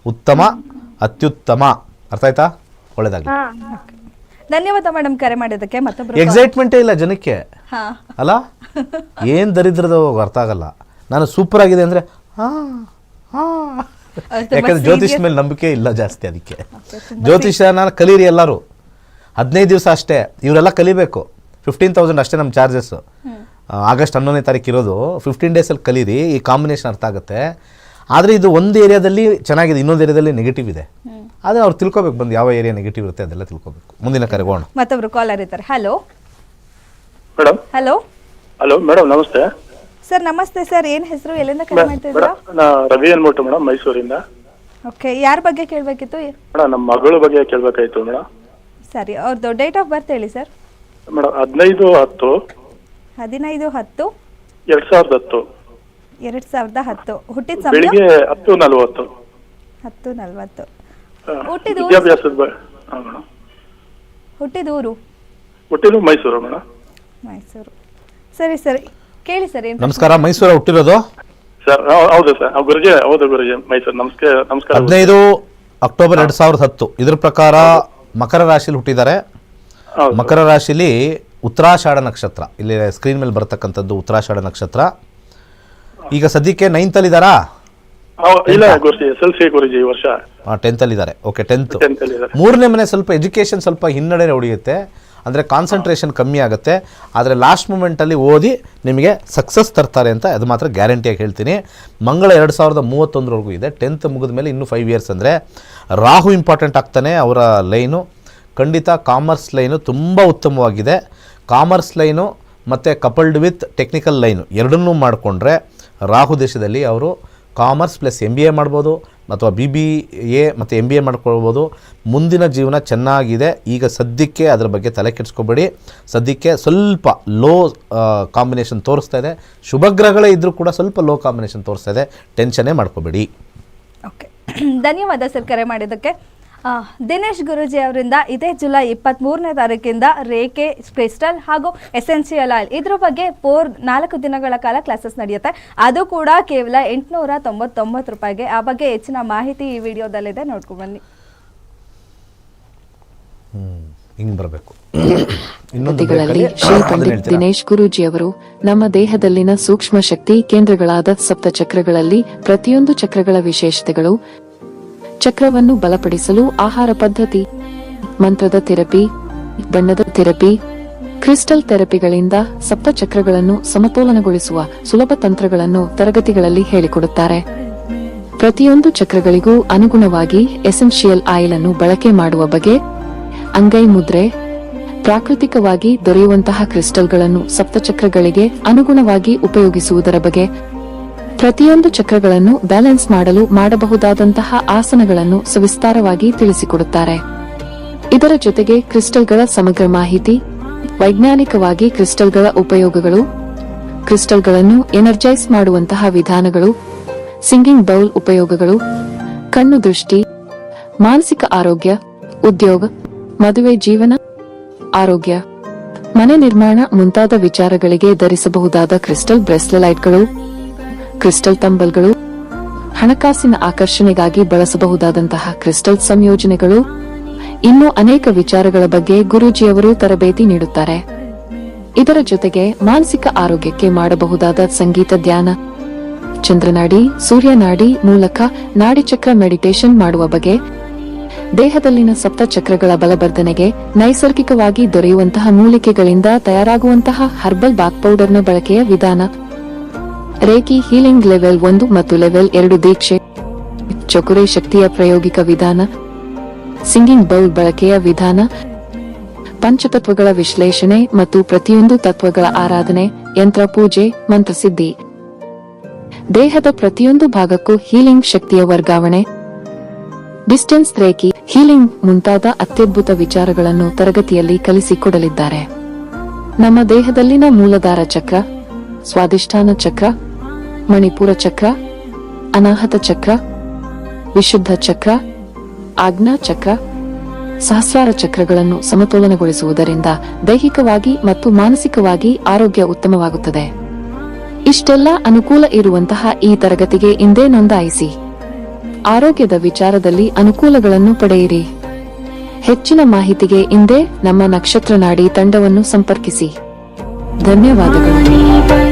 ಉತ್ತಮ, ಅತ್ಯುತ್ತಮ. ಅರ್ಥ ಆಯ್ತಾ? ಒಳ್ಳೆಯದಾಗಲಿ ಧನ್ಯವಾದ ಮೇಡಮ್ ಕರೆ ಮಾಡಿದ್ದಕ್ಕೆ ಮತ್ತೊಬ್ಬರು ಎಕ್ಸೈಟ್ಮೆಂಟೇ ಇಲ್ಲ ಜನಕ್ಕೆ. ಹಾ. ಅಲ್ಲ? ಏನು ದರಿದ್ರದ ಅರ್ಥ ಆಗಲ್ಲ. ನಾನು ಸೂಪರ್ ಆಗಿದೆ ಅಂದರೆ ಹಾಂ ಹಾಂ. ಯಾಕಂದ್ರೆ ಜ್ಯೋತಿಷ್ ಮೇಲೆ ನಂಬಿಕೆ ಇಲ್ಲ ಜಾಸ್ತಿ ಅದಕ್ಕೆ. ಜ್ಯೋತಿಷ ನಾನು ಕಲೀರಿ ಎಲ್ಲರೂ. ಹದಿನೈದು ದಿವಸ ಅಷ್ಟೇ. ಇವರೆಲ್ಲ ಕಲಿಬೇಕು. ಫಿಫ್ಟೀನ್ ತೌಸಂಡ್ ಅಷ್ಟೇ ನಮ್ಮ ಚಾರ್ಜಸ್ ಆಗಸ್ಟ್ ಹನ್ನೊಂದನೇ ತಾರೀಕು ಇರೋದು. ಫಿಫ್ಟೀನ್ ಡೇಸಲ್ಲಿ ಕಲೀರಿ. ಈ ಕಾಂಬಿನೇಷನ್ ಅರ್ಥ ಆಗುತ್ತೆ. ಆದರೆ ಇದು ಒಂದು ಏರಿಯಾದಲ್ಲಿ ಚೆನ್ನಾಗಿದೆ ಇನ್ನೊಂದು ಏರಿಯಾದಲ್ಲಿ ನೆಗೆಟಿವ್ ಇದೆ. ಆದರೆ ಅವ್ರು ತಿಳ್ಕೊಬೇಕು ಬಂದು ಯಾವ ಏರಿಯಾ ನೆಗೆಟಿವ್ ಇರುತ್ತೆ ಅದೆಲ್ಲ ತಿಳ್ಕೊಬೇಕು. ಮುಂದಿನ ಕರೆಗೋಣ ಮತ್ತೊಬ್ರು ಕಾಲರ್ ಇದ್ದಾರೆ. Hello madam hello hello madam ನಮಸ್ತೆ. ಸರ್ ನಮಸ್ತೆ ಸರ್ ಏನ್ ಹೆಸರು? ಎಲ್ಲಿಂದ ಕರೆ ಮಾಡ್ತಿದ್ದೀರಾ? ಮೇಡಮ್ ನಾ ರವಿ ಅನ್ಬಿಟ್ಟು ಮೇಡಮ್ ಮೈಸೂರಿಂದ. ಓಕೆ ಯಾರ ಬಗ್ಗೆ ಕೇಳಬೇಕಿತ್ತು? ಮೇಡಮ್ ನಮ್ಮ ಮಗಳ ಬಗ್ಗೆ ಕೇಳಬೇಕಾಯ್ತು ಮೇಡಮ್ ಸರಿ ಅವ್ರದ್ದು ಡೇಟ್ ಆಫ್ ಬರ್ತ್ ಹೇಳಿ ಸರ್ ಮೇಡಮ್ ಹದಿನೈದು ಹತ್ತು. ಹದಿನೈದು ಹತ್ತು. ಎರಡ್ ಸಾವಿರದ ಹತ್ತು. ಎರಡು ಸಾವಿರದ ಹತ್ತು. ಹುಟ್ಟಿದ ಸಮಯ ಬೆಳಿಗ್ಗೆ ಹತ್ತು ನಲವತ್ತು. ಹತ್ತು ನಲ್ವತ್ತು. ಹುಟ್ಟಿದ ಊರು? ವಿದ್ಯಾಭ್ಯಾಸದ ಬ- ಹಾ ಮೇಡಮ್ ಹುಟ್ಟಿದ ಊರು? ಹುಟ್ಟಿದ್ದು ಮೈಸೂರು ಮೇಡಮ್ ಮೈಸೂರು. ಸರಿ ಸರಿ. ಕೇಳಿ ಸರ್ ಏನು ನಮಸ್ಕಾರ ಮೈಸೂರ ಹುಟ್ಟಿರೋದು? ಸರ್ ಹೌದು ಸರ್. ಗುರುಜಿ ಹೌದು ಗುರುಜಿ. ಮೈಸೂರು. ನಮಸ್ಕಾರ ನಮಸ್ಕಾರ ಗುರೂಜಿ. ಹದಿನೈದು ಅಕ್ಟೋಬರ್ ಎರಡ್ ಸಾವಿರದ ಹತ್ತು. ಇದ್ರ ಪ್ರಕಾರ ಮಕರ ರಾಶಿಲಿ ಹುಟ್ಟಿದ್ದಾರೆ. ಹೌದು. ಮಕರ ರಾಶಿಲಿ ಉತ್ತರಾಷಾಢ ನಕ್ಷತ್ರ. ಇಲ್ಲಿ ಸ್ಕ್ರೀನ್ ಮೇಲೆ ಬರತಕ್ಕಂಥದ್ದು ಉತ್ತರಾಷಾಢ ನಕ್ಷತ್ರ. ಈಗ ಸದ್ಯಕ್ಕೆ ನೈನ್ತಲ್ಲಿದ್ದಾರಾ ಹೌ- ಇಲ್ಲ ಗುರುಜಿ ಎಸ್ ಎಲ್ ಸಿ ಗುರುಜಿ ಈ ವರ್ಷ. ಟೆಂತಲ್ಲಿದ್ದಾರೆ ಓಕೆ ಟೆಂತ್ ಟೆಂತ್ ಅಲ್ಲಿ ಇದ್ದಾರೆ ಮೂರನೇ ಮನೆ ಸ್ವಲ್ಪ ಎಜುಕೇಷನ್ ಸ್ವಲ್ಪ ಹಿನ್ನಡೆ ಹೊಡೆಯುತ್ತೆ ಅಂದರೆ ಕಾನ್ಸಂಟ್ರೇಷನ್ ಕಮ್ಮಿ ಆಗುತ್ತೆ. ಆದರೆ ಲಾಸ್ಟ್ ಮೂಮೆಂಟಲ್ಲಿ ಓದಿ ನಿಮಗೆ ಸಕ್ಸಸ್ ತರ್ತಾರೆ ಅಂತ ಅದು ಮಾತ್ರ ಗ್ಯಾರಂಟಿಯಾಗಿ ಹೇಳ್ತೀನಿ. ಮಂಗಳ ಎರಡು ಸಾವಿರದ ಮೂವತ್ತೊಂದರವರೆಗೂ ಇದೆ. ಟೆಂತ್ ಮುಗಿದ ಮೇಲೆ ಇನ್ನೂ ಫೈವ್ ಇಯರ್ಸ್ ಅಂದರೆ ರಾಹು ಇಂಪಾರ್ಟೆಂಟ್ ಆಗ್ತಾನೆ ಅವರ ಲೈನು ಖಂಡಿತ ಕಾಮರ್ಸ್ ಲೈನು ತುಂಬ ಉತ್ತಮವಾಗಿದೆ. ಕಾಮರ್ಸ್ ಲೈನು ಮತ್ತು ಕಪಲ್ಡ್ ವಿತ್ ಟೆಕ್ನಿಕಲ್ ಲೈನು ಎರಡನ್ನೂ ಮಾಡಿಕೊಂಡ್ರೆ ರಾಹು ದೇಶದಲ್ಲಿ ಅವರು commerce plus M B A ಮಾಡ್ಬೋದು ಅಥವಾ ಬಿ ಬಿ ಎ ಮತ್ತು ಎಂ ಬಿ ಎ ಮಾಡ್ಕೊಳ್ಬೋದು. ಮುಂದಿನ ಜೀವನ ಚೆನ್ನಾಗಿದೆ. ಈಗ ಸದ್ಯಕ್ಕೆ ಅದರ ಬಗ್ಗೆ ತಲೆ ಕೆಡಿಸ್ಕೊಬೇಡಿ. ಸದ್ಯಕ್ಕೆ ಸ್ವಲ್ಪ ಲೋ ಕಾಂಬಿನೇಷನ್ ತೋರಿಸ್ತಾ ಇದೆ. ಶುಭಗ್ರಹಗಳೇ ಇದ್ದರೂ ಕೂಡ ಸ್ವಲ್ಪ ಲೋ ಕಾಂಬಿನೇಷನ್ ತೋರಿಸ್ತಾ ಇದೆ. ಟೆನ್ಷನ್ನೇ ಮಾಡ್ಕೋಬೇಡಿ. ಓಕೆ ಧನ್ಯವಾದ ಸರ್ ಕರೆ ಮಾಡಿದ್ದಕ್ಕೆ. ದಿನೇಶ್ ಗುರುಜಿ ಅವರಿಂದ ಇದೇ ಜುಲೈ ಇಪ್ಪತ್ತ್ಮೂರನೇ ತಾರೀಕಿಂದ ರೇಖೆ ಕ್ರಿಸ್ಟಲ್ ಹಾಗೂ ಎಸೆನ್ಷಿಯಲ್ ಆಯಿಲ್. ಇದ್ರ ಬಗ್ಗೆ ಫೋರ್ ನಾಲ್ಕು ದಿನಗಳ ಕಾಲ ಕ್ಲಾಸಸ್ ನಡೆಯುತ್ತೆ. ಅದು ಕೂಡ ಕೇವಲ ಎಂಟುನೂರ ತೊಂಬತ್ತೊಂಬತ್ತು ರೂಪಾಯಿಗೆ. ಆ ಬಗ್ಗೆ ಹೆಚ್ಚಿನ ಮಾಹಿತಿ ಈ ವಿಡಿಯೋದಲ್ಲಿದೆ. ನೋಡ್ಕೊಂಡು ಬನ್ನಿ. ಹಿಂಗೆ ಬರಬೇಕು. *coughs* ಶ್ರೀ ಪಂಡಿತ್? ದಿನೇಶ್ ಗುರೂಜಿಯವರು ನಮ್ಮ ದೇಹದಲ್ಲಿನ ಸೂಕ್ಷ್ಮ ಶಕ್ತಿ ಕೇಂದ್ರಗಳಾದ ಸಪ್ತ ಚಕ್ರಗಳಲ್ಲಿ ಪ್ರತಿಯೊಂದು ಚಕ್ರಗಳ ವಿಶೇಷತೆಗಳು ಚಕ್ರವನ್ನು ಬಲಪಡಿಸಲು ಆಹಾರ ಪದ್ಧತಿ, ಮಂತ್ರದ ಥೆರಪಿ, ಬಣ್ಣದ ಥೆರಪಿ, ಕ್ರಿಸ್ಟಲ್ ಥೆರಪಿಗಳಿಂದ ಸಪ್ತ ಚಕ್ರಗಳನ್ನು ಸಮತೋಲನಗೊಳಿಸುವ ಸುಲಭ ತಂತ್ರಗಳನ್ನು ತರಗತಿಗಳಲ್ಲಿ ಹೇಳಿಕೊಡುತ್ತಾರೆ. ಪ್ರತಿಯೊಂದು ಚಕ್ರಗಳಿಗೂ ಅನುಗುಣವಾಗಿ ಎಸೆನ್ಷಿಯಲ್ ಆಯಿಲ್ ಅನ್ನು ಬಳಕೆ ಮಾಡುವ ಬಗೆ, ಅಂಗೈ ಮುದ್ರೆ, ಪ್ರಾಕೃತಿಕವಾಗಿ ದೊರೆಯುವಂತಹ ಕ್ರಿಸ್ಟಲ್ಗಳನ್ನು ಸಪ್ತಚಕ್ರಗಳಿಗೆ ಅನುಗುಣವಾಗಿ ಉಪಯೋಗಿಸುವುದರ ಬಗ್ಗೆ ಪ್ರತಿಯೊಂದು ಚಕ್ರಗಳನ್ನು ಬ್ಯಾಲೆನ್ಸ್ ಮಾಡಲು ಮಾಡಬಹುದಾದಂತಹ ಆಸನಗಳನ್ನು ಸವಿಸ್ತಾರವಾಗಿ ತಿಳಿಸಿಕೊಡುತ್ತಾರೆ. ಇದರ ಜೊತೆಗೆ ಕ್ರಿಸ್ಟಲ್ಗಳ ಸಮಗ್ರ ಮಾಹಿತಿ, ವೈಜ್ಞಾನಿಕವಾಗಿ ಕ್ರಿಸ್ಟಲ್ಗಳ ಉಪಯೋಗಗಳು, ಕ್ರಿಸ್ಟಲ್ಗಳನ್ನು ಎನರ್ಜೈಸ್ ಮಾಡುವಂತಹ ವಿಧಾನಗಳು, ಸಿಂಗಿಂಗ್ ಬೌಲ್ ಉಪಯೋಗಗಳು, ಕಣ್ಣು ದೃಷ್ಟಿ, ಮಾನಸಿಕ ಆರೋಗ್ಯ, ಉದ್ಯೋಗ, ಮದುವೆ ಜೀವನ, ಆರೋಗ್ಯ, ಮನೆ ನಿರ್ಮಾಣ ಮುಂತಾದ ವಿಚಾರಗಳಿಗೆ ಧರಿಸಬಹುದಾದ ಕ್ರಿಸ್ಟಲ್ ಬ್ರೆಸ್ಲೆಲೈಟ್ಗಳು ಕ್ರಿಸ್ಟಲ್ ತಂಬಲ್ಗಳು ಹಣಕಾಸಿನ ಆಕರ್ಷಣೆಗಾಗಿ ಬಳಸಬಹುದಾದಂತಹ ಕ್ರಿಸ್ಟಲ್ ಸಂಯೋಜನೆಗಳು ಇನ್ನೂ ಅನೇಕ ವಿಚಾರಗಳ ಬಗ್ಗೆ ಗುರೂಜಿಯವರು ತರಬೇತಿ ನೀಡುತ್ತಾರೆ. ಇದರ ಜೊತೆಗೆ ಮಾನಸಿಕ ಆರೋಗ್ಯಕ್ಕೆ ಮಾಡಬಹುದಾದ ಸಂಗೀತ ಧ್ಯಾನ, ಚಂದ್ರನಾಡಿ, ಸೂರ್ಯನಾಡಿ ಮೂಲಕ ನಾಡಿಚಕ್ರ ಮೆಡಿಟೇಷನ್ ಮಾಡುವ ಬಗ್ಗೆ, ದೇಹದಲ್ಲಿನ ಸಪ್ತ ಚಕ್ರಗಳ ಬಲವರ್ಧನೆಗೆ ನೈಸರ್ಗಿಕವಾಗಿ ದೊರೆಯುವಂತಹ ಮೂಲಿಕೆಗಳಿಂದ ತಯಾರಾಗುವಂತಹ ಹರ್ಬಲ್ ಬಾಕ್ ಪೌಡರ್ನ ಬಳಕೆಯ ವಿಧಾನ. ರೇಖಿ ಹೀಲಿಂಗ್ ಲೆವೆಲ್ ಒಂದು ಮತ್ತು ಲೆವೆಲ್ ಎರಡು ದೀಕ್ಷೆ, ಚಕುರೆ ಶಕ್ತಿಯ ಪ್ರಾಯೋಗಿಕ ವಿಧಾನ, ಸಿಂಗಿಂಗ್ ಬೌಲ್ ಬಳಕೆಯ ವಿಧಾನ, ಪಂಚತತ್ವಗಳ ವಿಶ್ಲೇಷಣೆ ಮತ್ತು ಪ್ರತಿಯೊಂದು ತತ್ವಗಳ ಆರಾಧನೆ, ಯಂತ್ರ ಪೂಜೆ, ಮಂತ್ರಸಿದ್ಧಿ. ದೇಹದ ಪ್ರತಿಯೊಂದು ಭಾಗಕ್ಕೂ ಹೀಲಿಂಗ್ ಶಕ್ತಿಯ ವರ್ಗಾವಣೆ. ಡಿಸ್ಟೆನ್ಸ್ ರೇಖಿ ಹೀಲಿಂಗ್ ಮುಂತಾದ ಅತ್ಯದ್ಭುತ ವಿಚಾರಗಳನ್ನು ತರಗತಿಯಲ್ಲಿ ಕಲಿಸಿಕೊಡಲಿದ್ದಾರೆ. ನಮ್ಮ ದೇಹದಲ್ಲಿನ ಮೂಲಧಾರ ಚಕ್ರ ಸ್ವಾದಿಷ್ಠಾನ ಚಕ್ರ ಮಣಿಪುರ ಚಕ್ರ, ಅನಾಹತ ಚಕ್ರ, ವಿಶುದ್ಧ ಚಕ್ರ, ಆಜ್ಞಾ ಚಕ್ರ, ಸಹಸ್ರಾರ ಚಕ್ರಗಳನ್ನು ಸಮತೋಲನಗೊಳಿಸುವುದರಿಂದ ದೈಹಿಕವಾಗಿ ಮತ್ತು ಮಾನಸಿಕವಾಗಿ ಆರೋಗ್ಯ ಉತ್ತಮವಾಗುತ್ತದೆ. ಇಷ್ಟೆಲ್ಲ ಅನುಕೂಲ ಇರುವಂತಹ ಈ ತರಗತಿಗೆ ಇಂದೇ ನೋಂದಾಯಿಸಿ. ಆರೋಗ್ಯದ ವಿಚಾರದಲ್ಲಿ ಅನುಕೂಲಗಳನ್ನು ಪಡೆಯಿರಿ. ಹೆಚ್ಚಿನ ಮಾಹಿತಿಗೆ ಇಂದೇ ನಮ್ಮ ನಕ್ಷತ್ರ ನಾಡಿ ತಂಡವನ್ನು ಸಂಪರ್ಕಿಸಿ. ಧನ್ಯವಾದಗಳು.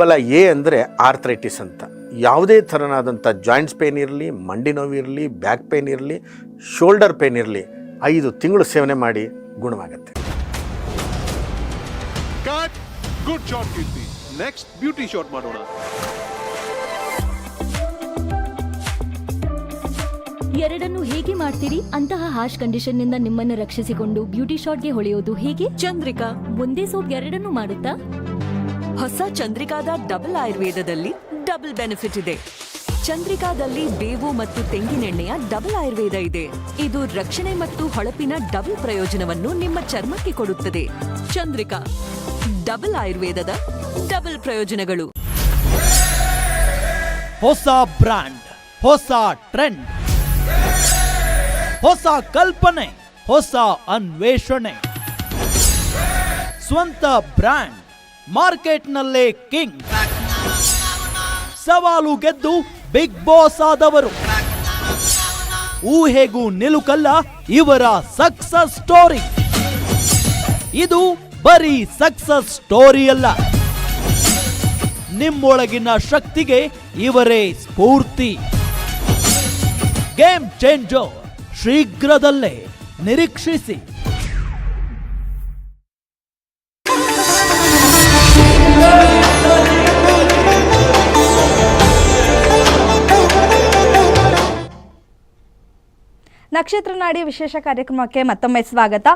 ಬಲ ಎ ಅಂದರೆ ಆರ್ಥ್ರೈಟಿಸ್ ಅಂತ. ಯಾವುದೇ ಥರನಾದಂಥ ಜಾಯಿಂಟ್ಸ್ ಪೇನ್ ಇರಲಿ ಮಂಡಿ ನೋವು ಇರಲಿ ಬ್ಯಾಕ್ ಪೇನ್ ಇರಲಿ ಶೋಲ್ಡರ್ ಪೇನ್ ಇರಲಿ ಐದು ತಿಂಗಳು ಸೇವನೆ ಮಾಡಿ ಗುಣವಾಗುತ್ತೆ. Cut good shot Keerthi next beauty shot ಮಾಡೋಣ. ಎರಡನ್ನು ಹೇಗೆ ಮಾಡ್ತೀರಿ? ಅಂತಹ ಹಾಶ್ ಕಂಡೀಷನ್ನಿಂದ ನಿಮ್ಮನ್ನು ರಕ್ಷಿಸಿಕೊಂಡು ಬ್ಯೂಟಿ ಶಾಟ್ಗೆ ಹೊಳೆಯೋದು ಹೇಗೆ? ಚಂದ್ರಿಕಾ ಒಂದೇ ಸೋಪ್ ಎರಡನ್ನು ಮಾಡುತ್ತಾ? ಹೊಸ ಚಂದ್ರಿಕಾದ ಡಬಲ್ ಆಯುರ್ವೇದದಲ್ಲಿ ಡಬಲ್ ಬೆನಿಫಿಟ್ ಇದೆ. ಚಂದ್ರಿಕಾದಲ್ಲಿ ಬೇವು ಮತ್ತು ತೆಂಗಿನೆಣ್ಣೆಯ ಡಬಲ್ ಆಯುರ್ವೇದ ಇದೆ. ಇದು ರಕ್ಷಣೆ ಮತ್ತು ಹೊಳಪಿನ ಡಬಲ್ ಪ್ರಯೋಜನವನ್ನು ನಿಮ್ಮ ಚರ್ಮಕ್ಕೆ ಕೊಡುತ್ತದೆ. ಚಂದ್ರಿಕಾ, ಡಬಲ್ ಆಯುರ್ವೇದದ ಡಬಲ್ ಪ್ರಯೋಜನಗಳು. ಹೊಸ ಬ್ರ್ಯಾಂಡ್, ಹೊಸ ಟ್ರೆಂಡ್, ಹೊಸ ಕಲ್ಪನೆ, ಹೊಸ ಅನ್ವೇಷಣೆ. ಸ್ವಂತ ಬ್ರ್ಯಾಂಡ್ ಮಾರ್ಕೆಟ್ನಲ್ಲೇ ಕಿಂಗ್. ಸವಾಲು ಗೆದ್ದು ಬಿಗ್ ಬಾಸ್ ಆದವರು. ಊಹೆಗೂ ನಿಲುಕಲ್ಲ ಇವರ ಸಕ್ಸಸ್ ಸ್ಟೋರಿ. ಇದು ಬರೀ ಸಕ್ಸಸ್ ಸ್ಟೋರಿ ಅಲ್ಲ ನಿಮ್ಮೊಳಗಿನ ಶಕ್ತಿಗೆ ಇವರೇ ಸ್ಫೂರ್ತಿ. ಗೇಮ್ ಚೇಂಜರ್ ಶೀಘ್ರದಲ್ಲೇ ನಿರೀಕ್ಷಿಸಿ. ನಕ್ಷತ್ರ ನಾಡಿ ವಿಶೇಷ ಕಾರ್ಯಕ್ರಮಕ್ಕೆ ಮತ್ತೊಮ್ಮೆ ಸ್ವಾಗತ.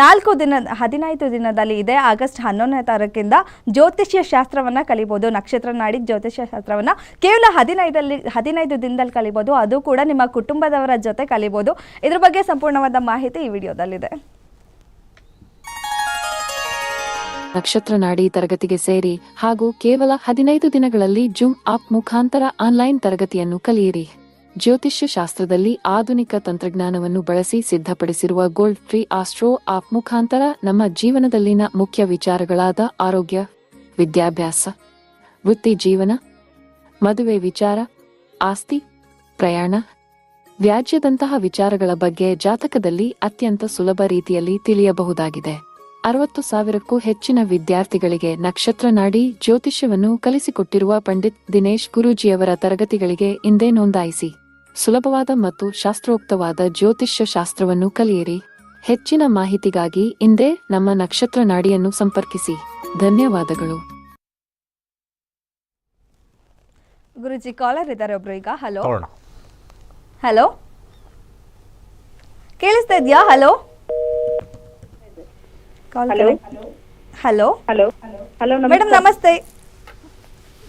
ನಾಲ್ಕು ದಿನ, ಹದಿನೈದು ದಿನದಲ್ಲಿ ಇದೆ. ಆಗಸ್ಟ್ ಹನ್ನೊಂದನೇ ತಾರೀಕಿಂದ ಜ್ಯೋತಿಷ್ಯ ಶಾಸ್ತ್ರವನ್ನು ಕಲಿಬೋದು. ನಕ್ಷತ್ರ ನಾಡಿ ಜ್ಯೋತಿಷ್ಯ ಶಾಸ್ತ್ರವನ್ನು ಕೇವಲ ಹದಿನೈದಲ್ಲಿ, ಹದಿನೈದು ದಿನದಲ್ಲಿ ಕಲಿಬೋದು. ಅದು ಕೂಡ ನಿಮ್ಮ ಕುಟುಂಬದವರ ಜೊತೆ ಕಲಿಬೋದು. ಇದ್ರ ಬಗ್ಗೆ ಸಂಪೂರ್ಣವಾದ ಮಾಹಿತಿ ಈ ವಿಡಿಯೋದಲ್ಲಿದೆ. ನಕ್ಷತ್ರ ನಾಡಿ ತರಗತಿಗೆ ಸೇರಿ ಹಾಗೂ ಕೇವಲ ಹದಿನೈದು ದಿನಗಳಲ್ಲಿ ಜೂಮ್ ಆಪ್ ಮುಖಾಂತರ ಆನ್ಲೈನ್ ತರಗತಿಯನ್ನು ಕಲಿಯಿರಿ. ಜ್ಯೋತಿಷ್ಯ ಶಾಸ್ತ್ರದಲ್ಲಿ ಆಧುನಿಕ ತಂತ್ರಜ್ಞಾನವನ್ನು ಬಳಸಿ ಸಿದ್ಧಪಡಿಸಿರುವ ಗೋಲ್ಡ್ ಫ್ರೀ ಆಸ್ಟ್ರೋ ಆಪ್ ಮುಖಾಂತರ ನಮ್ಮ ಜೀವನದಲ್ಲಿನ ಮುಖ್ಯ ವಿಚಾರಗಳಾದ ಆರೋಗ್ಯ, ವಿದ್ಯಾಭ್ಯಾಸ, ವೃತ್ತಿ ಜೀವನ, ಮದುವೆ ವಿಚಾರ, ಆಸ್ತಿ, ಪ್ರಯಾಣ, ವ್ಯಾಜ್ಯದಂತಹ ವಿಚಾರಗಳ ಬಗ್ಗೆ ಜಾತಕದಲ್ಲಿ ಅತ್ಯಂತ ಸುಲಭ ರೀತಿಯಲ್ಲಿ ತಿಳಿಯಬಹುದಾಗಿದೆ. ಅರವತ್ತು ಸಾವಿರಕ್ಕೂ ಹೆಚ್ಚಿನ ವಿದ್ಯಾರ್ಥಿಗಳಿಗೆ ನಕ್ಷತ್ರ ನಾಡಿ ಜ್ಯೋತಿಷ್ಯವನ್ನು ಕಲಿಸಿಕೊಟ್ಟಿರುವ ಪಂಡಿತ್ ದಿನೇಶ್ ಗುರೂಜಿಯವರ ತರಗತಿಗಳಿಗೆ ಇಂದೇ ನೋಂದಾಯಿಸಿ. ಸುಲಭವಾದ ಮತ್ತು ಶಾಸ್ತ್ರೋಕ್ತವಾದ ಜ್ಯೋತಿಷ್ಯ ಶಾಸ್ತ್ರವನ್ನು ಕಲಿಯಿರಿ. ಹೆಚ್ಚಿನ ಮಾಹಿತಿಗಾಗಿ ಇಂದೇ ನಮ್ಮ ನಕ್ಷತ್ರ ನಾಡಿಯನ್ನು ಸಂಪರ್ಕಿಸಿ. ಧನ್ಯವಾದಗಳು. ಗುರುಜಿ ಕಾಲರ್ ಇದ್ದಾರೆ ಒಬ್ರು ಈಗ. ಹಲೋ. ಹಲೋ. ಕೇಳಿಸ್ತಾ ಇದೆಯಾ? ಹಲೋ. ಹಲೋ. ಹಲೋ. ಮೇಡಮ್ ನಮಸ್ತೆ.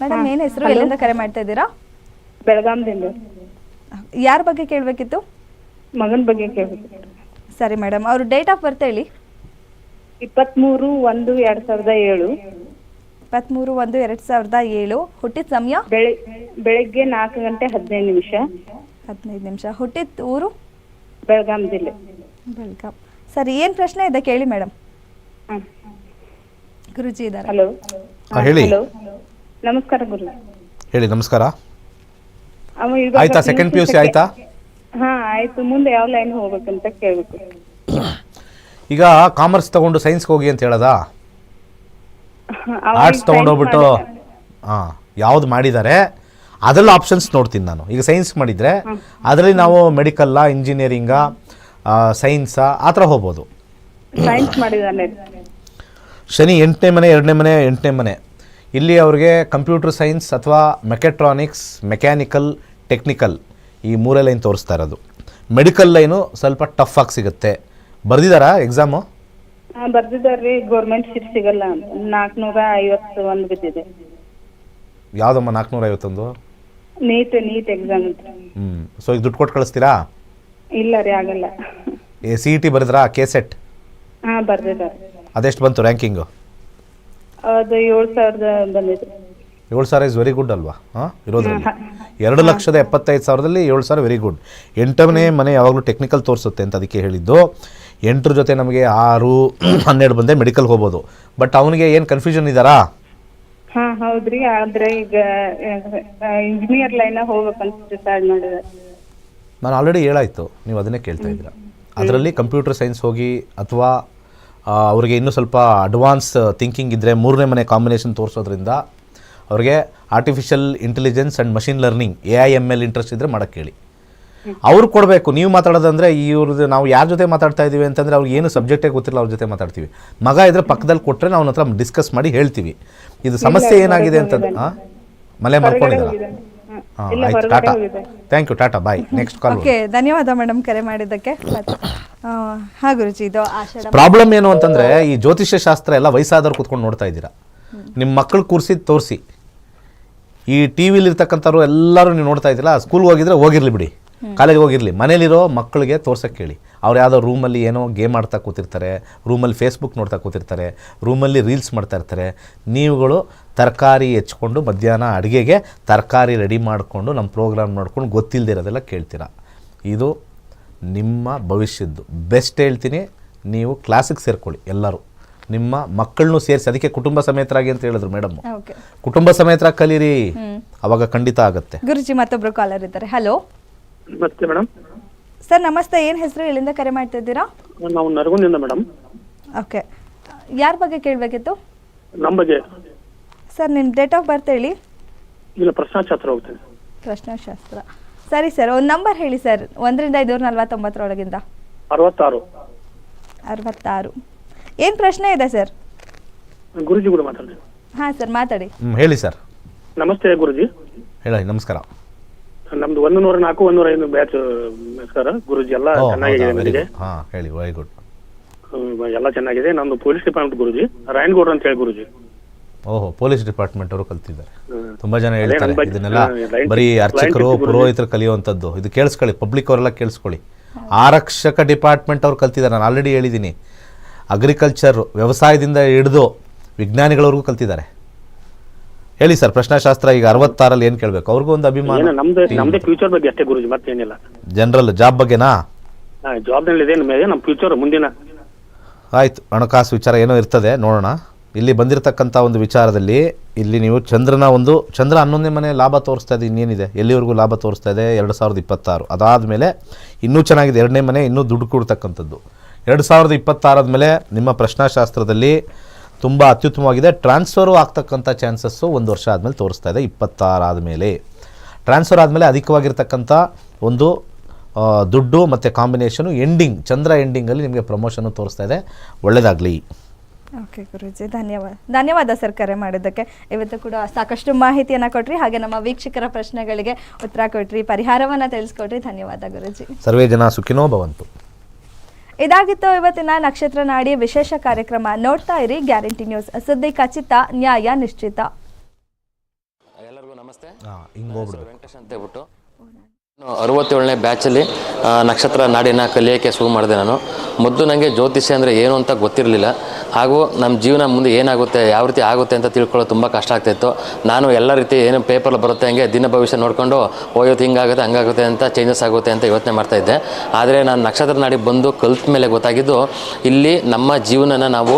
ಮೇಡಮ್ ಏನ್ ಹೆಸರು? ಎಲ್ಲಿಂದ ಕರೆ ಮಾಡ್ತಾ ಇದ್ದೀರಾ? ಬೆಳಗಾಂದಿಂದ ಯಾರ ಬಗ್ಗೆ ಕೇಳಬೇಕಿತ್ತು? ಮಗನ ಬಗ್ಗೆ ಕೇಳ್ಬೇಕು. ಸರಿ ಮೇಡಮ್ ಅವ್ರ ಡೇಟ್ ಆಫ್ ಬರ್ತ್ ಹೇಳಿ? ಇಪ್ಪತ್ಮೂರು ಒಂದು ಎರಡ್ ಸಾವಿರದ ಏಳು. ಇಪ್ಪತ್ತ್ಮೂರು ಒಂದು ಎರಡು ಸಾವಿರದ ಏಳು ಹುಟ್ಟಿದ ಸಮಯ? ಬೆಳಿ ಬೆಳಿಗ್ಗೆ ನಾಲ್ಕು ಗಂಟೆ ಹದಿನೈದು ನಿಮಿಷ. ಹದಿನೈದು ನಿಮಿಷ. ಹುಟ್ಟಿದ ಊರು? ಬೆಳಗಾಂ ಜಿಲ್ಲೆ. ಬೆಳಗಾಂ. ಸರಿ ಏನು ಪ್ರಶ್ನೆ ಇದೆ ಕೇಳಿ ಮೇಡಮ್. ಗುರುಜಿ ಇದ್ದಾರೆ. ಹಲೋ. ಹಾ, ಹೇಳಿ. ಹಲೋ. ನಮಸ್ಕಾರ ಗುರು. ಹೇಳಿ ನಮಸ್ಕಾರ. ಅವ ಇವಾಗ ಆಯ್ತಾ? ಸೆಕೆಂಡ್ ಪಿ ಯು ಸಿ ಆಯ್ತಾ? ಹಾ ಆಯ್ತು. ಮುಂದೆ ಯಾವ ಲೈನ್ ಹೋಗ್ಬೇಕಂತ ಕೇಳ್ಬೇಕು ಈಗ ಕಾಮರ್ಸ್ ತಗೊಂಡು ಸೈನ್ಸ್ಗೆ ಹೋಗಿ ಅಂತ ಹೇಳೋದಾ? ಆರ್ಟ್ಸ್ ತೊಗೊಂಡೋಗ್ಬಿಟ್ಟು? ಹಾಂ ಯಾವ್ದು ಮಾಡಿದ್ದಾರೆ? ಅದರಲ್ಲಿ ಆಪ್ಷನ್ಸ್ ನೋಡ್ತೀನಿ ನಾನು. ಈಗ ಸೈನ್ಸ್ ಮಾಡಿದ್ರೆ ಅದರಲ್ಲಿ ನಾವು ಮೆಡಿಕಲ್ ಇಂಜಿನಿಯರಿಂಗಾ ಸೈನ್ಸ್ ಆ ಥರ ಹೋಗ್ಬೋದು. ಸೈನ್ಸ್ ಶನಿ ಎಂಟನೇ ಮನೆ ಎರಡನೇ ಮನೆ ಎಂಟನೇ ಮನೆ. ಇಲ್ಲಿ ಅವ್ರಿಗೆ ಕಂಪ್ಯೂಟರ್ ಸೈನ್ಸ್ ಅಥವಾ ಮೆಕೆಟ್ರಾನಿಕ್ಸ್ ಮೆಕ್ಯಾನಿಕಲ್ ಟೆಕ್ನಿಕಲ್ ಈ ಮೂರೇ ಲೈನ್ ತೋರಿಸ್ತಾ ಇರೋದು. ಮೆಡಿಕಲ್ ಲೈನು ಸ್ವಲ್ಪ ಟಫ್ ಆಗಿ ಸಿಗುತ್ತೆ. ಬರ್ದಿದಾರಾ ಎಕ್ಸಾಮು ಬರ್ದಿದಾರ್ರಿ. ಗೌರ್ಮೆಂಟ್ ಸೀಟ್ ಸಿಗಲ್ಲ. ನಾಲ್ಕನೂರ ಐವತ್ತು ಒಂದು ಬಿದ್ದಿದೆ. ಯಾವುದಮ್ಮ ನಾಲ್ಕುನೂರ ಐವತ್ತೊಂದು ನೀಟ್ ನೀಟ್ ಎಕ್ಸಾಮ್ ಅಂತ ಹ್ಞೂ ಸೊ ಈಗ ದುಡ್ಡು ಕೊಟ್ಟು ಕಳಿಸ್ತೀರಾ? ಇಲ್ಲ ರೀ ಆಗಲ್ಲ. ಎ ಸಿ ಇ ಟಿ ಬರೆದ್ರಾ ಕೆ ಸೆಟ್ ಹಾ ಬರ್ದಿದ್ದಾರೆ. ಅದೆಷ್ಟು ಬಂತು ರ್ಯಾಂಕಿಂಗು ಅದು ಏಳು ಸಾವಿರದ ಬಂದಿದೆ ಏಳು ಸಾವಿರ ಇಸ್ ವೆರಿ ಗುಡ್ ಅಲ್ವಾ? ಹಾಂ ಇರೋದ್ರಲ್ಲಿ. ಎರಡು ಲಕ್ಷದ ಎಪ್ಪತ್ತೈದು ಸಾವಿರದಲ್ಲಿ ಏಳು ಸಾವಿರ ವೆರಿ ಗುಡ್ ಎಂಟನೇ ಮನೆ ಯಾವಾಗಲೂ ಟೆಕ್ನಿಕಲ್ ತೋರಿಸುತ್ತೆ ಅಂತ ಅದಕ್ಕೆ ಹೇಳಿದ್ದು. ಎಂಟರ ಜೊತೆ ನಮಗೆ ಆರು *clears throat* ಹನ್ನೆರಡು ಬಂದೆ ಮೆಡಿಕಲ್ ಹೋಗ್ಬೋದು. ಬಟ್ ಅವನಿಗೆ ಏನು ಕನ್ಫ್ಯೂಷನ್ ಇದ್ದಾರಾ ಹಾ ಹೌದ್ರಿ. ಆದ್ರೆ ಈಗ ಇಂಜಿನಿಯರ್ ಲೈನ್ ನಾನು ಆಲ್ರೆಡಿ ಹೇಳಾಯ್ತು. ನೀವು ಅದನ್ನೇ ಕೇಳ್ತಾ ಇದ್ದೀರಾ. ಅದರಲ್ಲಿ ಕಂಪ್ಯೂಟರ್ ಸೈನ್ಸ್ ಹೋಗಿ ಅಥವಾ ಅವರಿಗೆ ಅವ್ರಿಗೆ ಇನ್ನೂ ಸ್ವಲ್ಪ ಅಡ್ವಾನ್ಸ್ ಥಿಂಕಿಂಗ್ ಇದ್ದರೆ ಮೂರನೇ ಮನೆ ಕಾಂಬಿನೇಷನ್ ತೋರಿಸೋದ್ರಿಂದ ಅವ್ರಿಗೆ artificial intelligence and machine learning A I M L interest ಇದ್ದರೆ ಮಾಡೋಕ್ಕೆ ಹೇಳಿ. ಅವ್ರು ಕೊಡಬೇಕು ನೀವು ಮಾತಾಡೋದಂದ್ರೆ ಇವ್ರದ್ದು ನಾವು ಯಾರ ಜೊತೆ ಮಾತಾಡ್ತಾ ಇದ್ದೀವಿ ಅಂತಂದರೆ ಅವ್ರಿಗೆ ಏನು ಸಬ್ಜೆಕ್ಟೇ ಗೊತ್ತಿಲ್ಲ ಅವ್ರ ಜೊತೆ ಮಾತಾಡ್ತೀವಿ. ಮಗ ಇದ್ರೆ ಪಕ್ಕದಲ್ಲಿ ಕೊಟ್ಟರೆ ನಾವು ಅವನ ಹತ್ರ ಡಿಸ್ಕಸ್ ಮಾಡಿ ಹೇಳ್ತೀವಿ. ಇದು ಸಮಸ್ಯೆ ಏನಾಗಿದೆ ಅಂತ ಹಾಂ ಮಲೆ ಮರ್ಕೊಂಡಿದ್ದಾರ ಹಾಂ ಆಯ್ತು Tata. Thank you Tata. Bye next call okay ಧನ್ಯವಾದ ಮೇಡಮ್ ಕರೆ ಮಾಡಿದ್ದಕ್ಕೆ. ಹಾ ಗುರುಜಿ ಇದು ಪ್ರಾಬ್ಲಮ್ ಏನು ಅಂತಂದ್ರೆ ಈ ಜ್ಯೋತಿಷ್ಯ ಶಾಸ್ತ್ರ ಎಲ್ಲ ವಯಸ್ಸಾದವ್ರು ಕೂತ್ಕೊಂಡು ನೋಡ್ತಾ ಇದ್ದೀರಾ. ನಿಮ್ಮ ಮಕ್ಕಳು ಕೂರಿಸಿ ತೋರಿಸಿ. ಈ ಟಿ ವಿಲಿರ್ತಕ್ಕಂಥವ್ರು ಎಲ್ಲರೂ ನೀವು ನೋಡ್ತಾ ಇದ್ದೀರಾ ಸ್ಕೂಲ್ಗೆ ಹೋಗಿದ್ರೆ ಹೋಗಿರಲಿ ಬಿಡಿ. ಕಾಲೇಜ್ಗೆ ಹೋಗಿರಲಿ. ಮನೇಲಿರೋ ಮಕ್ಕಳಿಗೆ ತೋರ್ಸಕ್ಕೆ ಹೇಳಿ ಅವ್ರು ಯಾವುದೋ ರೂಮಲ್ಲಿ ಏನೋ ಗೇಮ್ ಆಡ್ತಾ ಕೂತಿರ್ತಾರೆ ರೂಮಲ್ಲಿ ಫೇಸ್ಬುಕ್ ನೋಡ್ತಾ ಕೂತಿರ್ತಾರೆ ರೂಮಲ್ಲಿ ರೀಲ್ಸ್ ಮಾಡ್ತಾ ಇರ್ತಾರೆ. ನೀವುಗಳು ತರಕಾರಿ ಹೆಚ್ಕೊಂಡು ಮಧ್ಯಾಹ್ನ ಅಡುಗೆಗೆ ತರಕಾರಿ ರೆಡಿ ಮಾಡಿಕೊಂಡು ನಮ್ಮ ಪ್ರೋಗ್ರಾಮ್ ನೋಡ್ಕೊಂಡು ಗೊತ್ತಿಲ್ಲದೆ ಇರೋದೆಲ್ಲ ಕೇಳ್ತೀರಾ. ಇದು ನಿಮ್ಮ ಭವಿಷ್ಯದ್ದು. ಬೆಸ್ಟ್ ಹೇಳ್ತೀನಿ, ನೀವು ಕ್ಲಾಸಿಗೆ ಸೇರ್ಕೊಳ್ಳಿ ಎಲ್ಲರೂ. ನಿಮ್ಮ ಮಕ್ಕಳನ್ನು ಸೇರಿಸಿ ಅದಕ್ಕೆ ಕುಟುಂಬ ಸಮೇತರಾಗಿ ಅಂತ ಹೇಳಿದ್ರು ಮೇಡಮ್. ಓಕೆ ಕುಟುಂಬ ಸಮೇತರಾಗಿ ಕಲೀರಿ. ಅವಾಗ ಖಂಡಿತ ಆಗುತ್ತೆ. ಗುರುಜಿ ಮತ್ತೊಬ್ರು ಕಾಲರ್ ಇದ್ದಾರೆ. ಹಲೋ ನಮಸ್ತೆ ಮೇಡಮ್. ಸರ್ ನಮಸ್ತೆ. ಏನ್ ಹೆಸರು ಇಲ್ಲಿಂದ ಕರೆ ಮಾಡ್ತಾ ಇದ್ದೀರಾ? ನಾವು ನರಗುಂದಿಂದ ಮೇಡಮ್. ಓಕೆ ಯಾರ ಬಗ್ಗೆ ಕೇಳಬೇಕಿತ್ತು? ನಮ್ಮ ಬಗ್ಗೆ. ಸರ್ ನಿಮ್ಮ ಡೇಟ್ ಆಫ್ ಬರ್ತ್ ಹೇಳಿ. ಇಲ್ಲ ಪ್ರಶ್ನಾಶಾಸ್ತ್ರ ಹೋಗ್ತೇನೆ. ಪ್ರಶ್ನಾಶಾಸ್ತ್ರ ಸರಿ ಸರ್. ಒಂದು ನಂಬರ್ ಹೇಳಿ ಸರ್. ಒಂದರಿಂದ ಐದು ನಲ್ವತ್ತೊಂಬತ್ತರೊಳಗಿಂದ. ಅರವತ್ತಾರು. ಅರವತ್ತಾರು. ಏನು ಪ್ರಶ್ನೆ ಇದೆ ಸರ್ ಗುರುಜಿ ಕೂಡ ಮಾತಾಡಿ ಹಾಂ ಸರ್ ಮಾತಾಡಿ. ಹ್ಮ್, ಹೇಳಿ ಸರ್ ನಮಸ್ತೆ ಗುರುಜಿ. ಹೇಳಿ ನಮಸ್ಕಾರ. ನಮ್ದು ಒಂದು ನೂರ ನಾಲ್ಕು ಒಂದು ನೂರ ಐದು ಬ್ಯಾಚ್ ಸರ್ ಗುರುಜಿ ಎಲ್ಲ ಓ ಚೆನ್ನಾಗಿದೆ ಹಾಂ ಹೇಳಿ ವೆರಿ ಗುಡ್ ಹ್ಮ್, ಎಲ್ಲ ಚೆನ್ನಾಗಿದೆ. ನಮ್ದು ಪೊಲೀಸ್ ಡಿಪಾರ್ಟ್ಮೆಂಟ್ ಗುರುಜಿ. ರಾಯನಗೌಡ್ರು ಅಂತ ಹೇಳಿ ಗುರುಜಿ. ಓಹೋ ಪೊಲೀಸ್ ಡಿಪಾರ್ಟ್ಮೆಂಟ್ ಅವರು ಕಲ್ತಿದ್ದಾರೆ. ಹ್ಮ್. ತುಂಬಾ ಜನ ಅದೇ ಹೇಳ್ತಾರೆ ಬಗ್ಗೆ- ಇದನ್ನೆಲ್ಲ ಹಾ, ಲೈನ್ ಬರೀ ಅರ್ಚಕರು ಲೈನ್ ಪುರೋಹಿತರು ಕಲಿಯುವಂಥದ್ದು. ಇದು ಕೇಳಿಸ್ಕೊಳ್ಳಿ ಪಬ್ಲಿಕ್ ಅವರೆಲ್ಲ ಕೇಳಿಸ್ಕೊಳ್ಳಿ. ಆರಕ್ಷಕ ಡಿಪಾರ್ಟ್ಮೆಂಟ್ ಅವ್ರು ಕಲ್ತಿದ್ದಾರೆ. ನಾನು ಆಲ್ರೆಡಿ ಹೇಳಿದ್ದೀನಿ. ಅಗ್ರಿಕಲ್ಚರ್ ವ್ಯವಸಾಯದಿಂದ ಹಿಡಿದು ವಿಜ್ಞಾನಿಗಳವರೆಗೂ ಕಲ್ತಿದ್ದಾರೆ. ಹೇಳಿ ಸರ್ ಪ್ರಶ್ನಾಶಾಸ್ತ್ರ ಈಗ ಅರವತ್ತಾರಲ್ಲಿ ಏನು ಕೇಳಬೇಕು? ಅವ್ರಿಗೂ ಒಂದು ಅಭಿಮಾನ. ನಮ್ದು ನಮ್ದೇ ಫ್ಯೂಚರ್ ಬಗ್ಗೆ ಅಷ್ಟೇ ಗುರುಜಿ ಮತ್ತೇನಿಲ್ಲ. General job ಬಗ್ಗೆನಾ? ಜಾಬ್ನಲ್ಲಿ ಇದೆ ನಮ್ಮ ಫ್ಯೂಚರ್ ಮುಂದಿನ. ಆಯ್ತು ಹಣಕಾಸು ವಿಚಾರ ಏನೋ ಇರ್ತದೆ ನೋಡೋಣ. ಇಲ್ಲಿ ಬಂದಿರತಕ್ಕಂಥ ಒಂದು ವಿಚಾರದಲ್ಲಿ ಇಲ್ಲಿ ನೀವು ಚಂದ್ರನ ಒಂದು ಚಂದ್ರ ಹನ್ನೊಂದನೇ ಮನೆ ಲಾಭ ತೋರಿಸ್ತಾ ಇದೆ ಇನ್ನೇನಿದೆ? ಎಲ್ಲಿವರೆಗೂ ಲಾಭ ತೋರಿಸ್ತಾ ಇದೆ? ಎರಡು ಸಾವಿರದ ಇಪ್ಪತ್ತಾರು. ಅದಾದಮೇಲೆ ಇನ್ನೂ ಚೆನ್ನಾಗಿದೆ ಎರಡನೇ ಮನೆ ಇನ್ನೂ ದುಡ್ಡು ಕೊಡ್ತಕ್ಕಂಥದ್ದು. ಎರಡು ಸಾವಿರದ ಇಪ್ಪತ್ತಾರದ ಮೇಲೆ ನಿಮ್ಮ ಪ್ರಶ್ನಾಶಾಸ್ತ್ರದಲ್ಲಿ ತುಂಬ ಅತ್ಯುತ್ತಮವಾಗಿದೆ. ಟ್ರಾನ್ಸ್ಫರು ಆಗ್ತಕ್ಕಂಥ ಚಾನ್ಸಸ್ಸು ಒಂದು ವರ್ಷ ಆದಮೇಲೆ ತೋರಿಸ್ತಾ ಇದೆ ಇಪ್ಪತ್ತಾರಾದ ಮೇಲೆ ಟ್ರಾನ್ಸ್ಫರ್ ಆದಮೇಲೆ ಅಧಿಕವಾಗಿರ್ತಕ್ಕಂಥ ಒಂದು ದುಡ್ಡು ಮತ್ತು ಕಾಂಬಿನೇಷನು ಎಂಡಿಂಗ್ ಚಂದ್ರ ಎಂಡಿಂಗಲ್ಲಿ ನಿಮಗೆ ಪ್ರಮೋಷನ್ನು ತೋರಿಸ್ತಾ ಇದೆ. ಒಳ್ಳೆಯದಾಗಲಿ ಓಕೆ ಗುರುಜಿ ಧನ್ಯವಾದ ಧನ್ಯವಾದ ಸರ್ ಕರೆ ಮಾಡಿದ್ದಕ್ಕೆ. ಇವತ್ತು ಕೂಡ ಸಾಕಷ್ಟು ಮಾಹಿತಿಯನ್ನು ಕೊಟ್ರಿ ಹಾಗೆ ನಮ್ಮ ವೀಕ್ಷಕರ ಪ್ರಶ್ನೆಗಳಿಗೆ ಉತ್ತರ ಕೊಟ್ರಿ ಪರಿಹಾರವನ್ನು ತಿಳಿಸ್ಕೊಟ್ರಿ. ಧನ್ಯವಾದ ಗುರುಜಿ. ಸರ್ವೇ ಜನ ಸುಖಿನೋ ಭವಂತು. ಇದಾಗಿತ್ತು ಇವತ್ತಿನ ನಕ್ಷತ್ರ ನಾಡಿ ವಿಶೇಷ ಕಾರ್ಯಕ್ರಮ. ನೋಡ್ತಾ ಇರಿ ಗ್ಯಾರಂಟಿ ನ್ಯೂಸ್. ಸುದ್ದಿ ಖಚಿತ ನ್ಯಾಯ ನಿಶ್ಚಿತ. ಎಲ್ಲರಿಗೂ ನಮಸ್ತೆ. ವೆಂಕಟೇಶ್ ಅಂತ ಹೇಳ್ಬಿಟ್ಟು ಅರವತ್ತೇಳನೇ ಬ್ಯಾಚಲ್ಲಿ ನಕ್ಷತ್ರ ನಾಡಿನ ಕಲಿಯೋಕ್ಕೆ ಶುರು ಮಾಡಿದೆ ನಾನು. ಮೊದಲು ನನಗೆ ಜ್ಯೋತಿಷ್ಯ ಅಂದರೆ ಏನು ಅಂತ ಗೊತ್ತಿರಲಿಲ್ಲ. ಹಾಗೂ ನಮ್ಮ ಜೀವನ ಮುಂದೆ ಏನಾಗುತ್ತೆ, ಯಾವ ರೀತಿ ಆಗುತ್ತೆ ಅಂತ ತಿಳ್ಕೊಳ್ಳೋದು ತುಂಬ ಕಷ್ಟ ಆಗ್ತಿತ್ತು ನಾನು ಎಲ್ಲ ರೀತಿ ಏನು ಪೇಪರ್ ಬರುತ್ತೆ ಹಂಗೆ ದಿನ ಭವಿಷ್ಯ ನೋಡಿಕೊಂಡು, ಓಯೋದು ಹಿಂಗಾಗುತ್ತೆ, ಹಂಗಾಗುತ್ತೆ ಅಂತ ಚೇಂಜಸ್ ಆಗುತ್ತೆ ಅಂತ ಯೋಚನೆ ಮಾಡ್ತಾ ಇದ್ದೆ. ಆದರೆ ನಾನು ನಕ್ಷತ್ರ ನಾಡಿಗೆ ಬಂದು ಕಲ್ತ ಮೇಲೆ ಗೊತ್ತಾಗಿದ್ದು, ಇಲ್ಲಿ ನಮ್ಮ ಜೀವನನ ನಾವು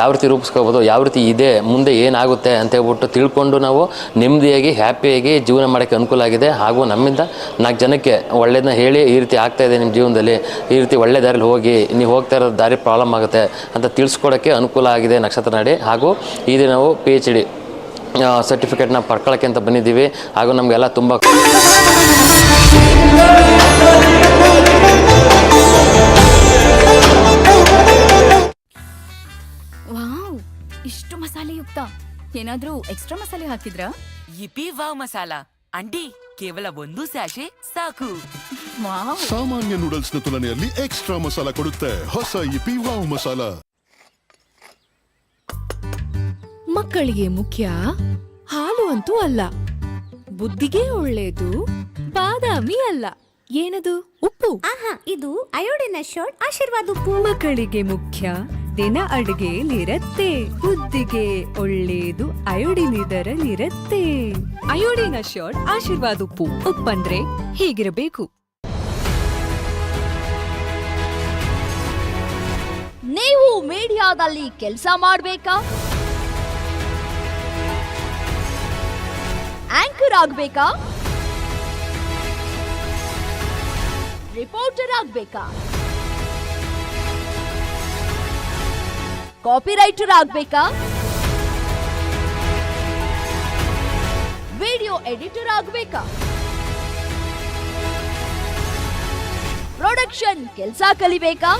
ಯಾವ ರೀತಿ ರೂಪಿಸ್ಕೋಬೋದು, ಯಾವ ರೀತಿ ಇದೆ, ಮುಂದೆ ಏನಾಗುತ್ತೆ ಅಂತ ಹೇಳ್ಬಿಟ್ಟು ತಿಳ್ಕೊಂಡು ನಾವು ನೆಮ್ಮದಿಯಾಗಿ ಹ್ಯಾಪಿಯಾಗಿ ಜೀವನ ಮಾಡೋಕ್ಕೆ ಅನುಕೂಲ ಆಗಿದೆ. ಹಾಗೂ ನಮ್ಮಿಂದ ನಾಲ್ಕು ಜನಕ್ಕೆ ಒಳ್ಳೇದನ್ನ ಹೇಳಿ ಈ ರೀತಿ ಆಗ್ತಾ ಇದೆ ನಿಮ್ಮ ಜೀವನದಲ್ಲಿ ಈ ರೀತಿ ಒಳ್ಳೆ ದಾರಿಲಿ ಹೋಗಿ ನೀವು ಹೋಗ್ತಾ ಇರೋ ದಾರಿ ಪ್ರಾಬ್ಲಮ್ ಆಗುತ್ತೆ ಅಂತ ತಿಳಿಸ್ಕೊಡೋಕ್ಕೆ ಅನುಕೂಲ ಆಗಿದೆ ನಕ್ಷತ್ರ ನಾಡಿ. ಹಾಗೂ ಈ ದಿನ ನಾವು ಪಿ ಎಚ್ ಡಿ ಸರ್ಟಿಫಿಕೇಟ್ನ ಪಡ್ಕೊಳ್ಳೋಕ್ಕೆ ಅಂತ ಬಂದಿದ್ದೀವಿ. ಹಾಗೂ ನಮಗೆಲ್ಲ ತುಂಬ ವಾವ್! ಇಷ್ಟು ಮಸಾಲೆಯುಕ್ತ. ಏನಾದ್ರೂ ಎಕ್ಸ್ಟ್ರಾ ಮಸಾಲೆ ಹಾಕಿದ್ರಾ? ಇಪಿ ವಾವ್ ಮಸಾಲಾ ಅಂಡಿ. ಕೇವಲ ಒಂದು ಸ್ಯಾಶೆ ಸಾಕು. ಸಾಮಾನ್ಯ ಸಾಮಾನ್ಯ ನ ತುಲನೆಯಲ್ಲಿ ಎಕ್ಸ್ಟ್ರಾ ಮಸಾಲ ಕೊಡುತ್ತೆ. ಹೊಸ ಇಪಿ ವಾವ್ ಮಸಾಲ. ಮಕ್ಕಳಿಗೆ ಮುಖ್ಯ ಹಾಲು ಅಂತೂ ಅಲ್ಲ. ಬುದ್ಧಿಗೆ ಒಳ್ಳೇದು ಬಾದಾಮಿ ಅಲ್ಲ. ಏನದು? ಉಪ್ಪು. ಆಹಾ ಇದು ಅಯೋಡಿನ ಶಾರ್ಟ್ ಆಶೀರ್ವಾದ ಉಪ್ಪು. ಮಕ್ಕಳಿಗೆ ಮುಖ್ಯ ದಿನ ಅಡುಗೆಯಲ್ಲಿರತ್ತೆ ಬುದ್ಧಿಗೆ ಒಳ್ಳೇದು ಅಯೋಡಿನ್ ಇದರಲ್ಲಿರತ್ತೆ ಅಯೋಡಿನ ಶರ್ಟ್ ಆಶೀರ್ವಾದ ಉಪ್ಪು. ಉಪ್ಪಂದ್ರೆ ಹೀಗಿರಬೇಕು. ನೀವು ಮೀಡಿಯಾದಲ್ಲಿ ಕೆಲಸ ಮಾಡಬೇಕಾ? ಆಂಕರ್ ಆಗ್ಬೇಕಾ? ರಿಪೋರ್ಟರ್ ಆಗ್ಬೇಕಾ? ಕಾಪಿ ರೈಟರ್ ಆಗ್ಬೇಕಾ ವಿಡಿಯೋ ಎಡಿಟರ್ ಆಗ್ಬೇಕಾ ಪ್ರೊಡಕ್ಷನ್ ಕೆಲಸ ಕಲಿಬೇಕಾ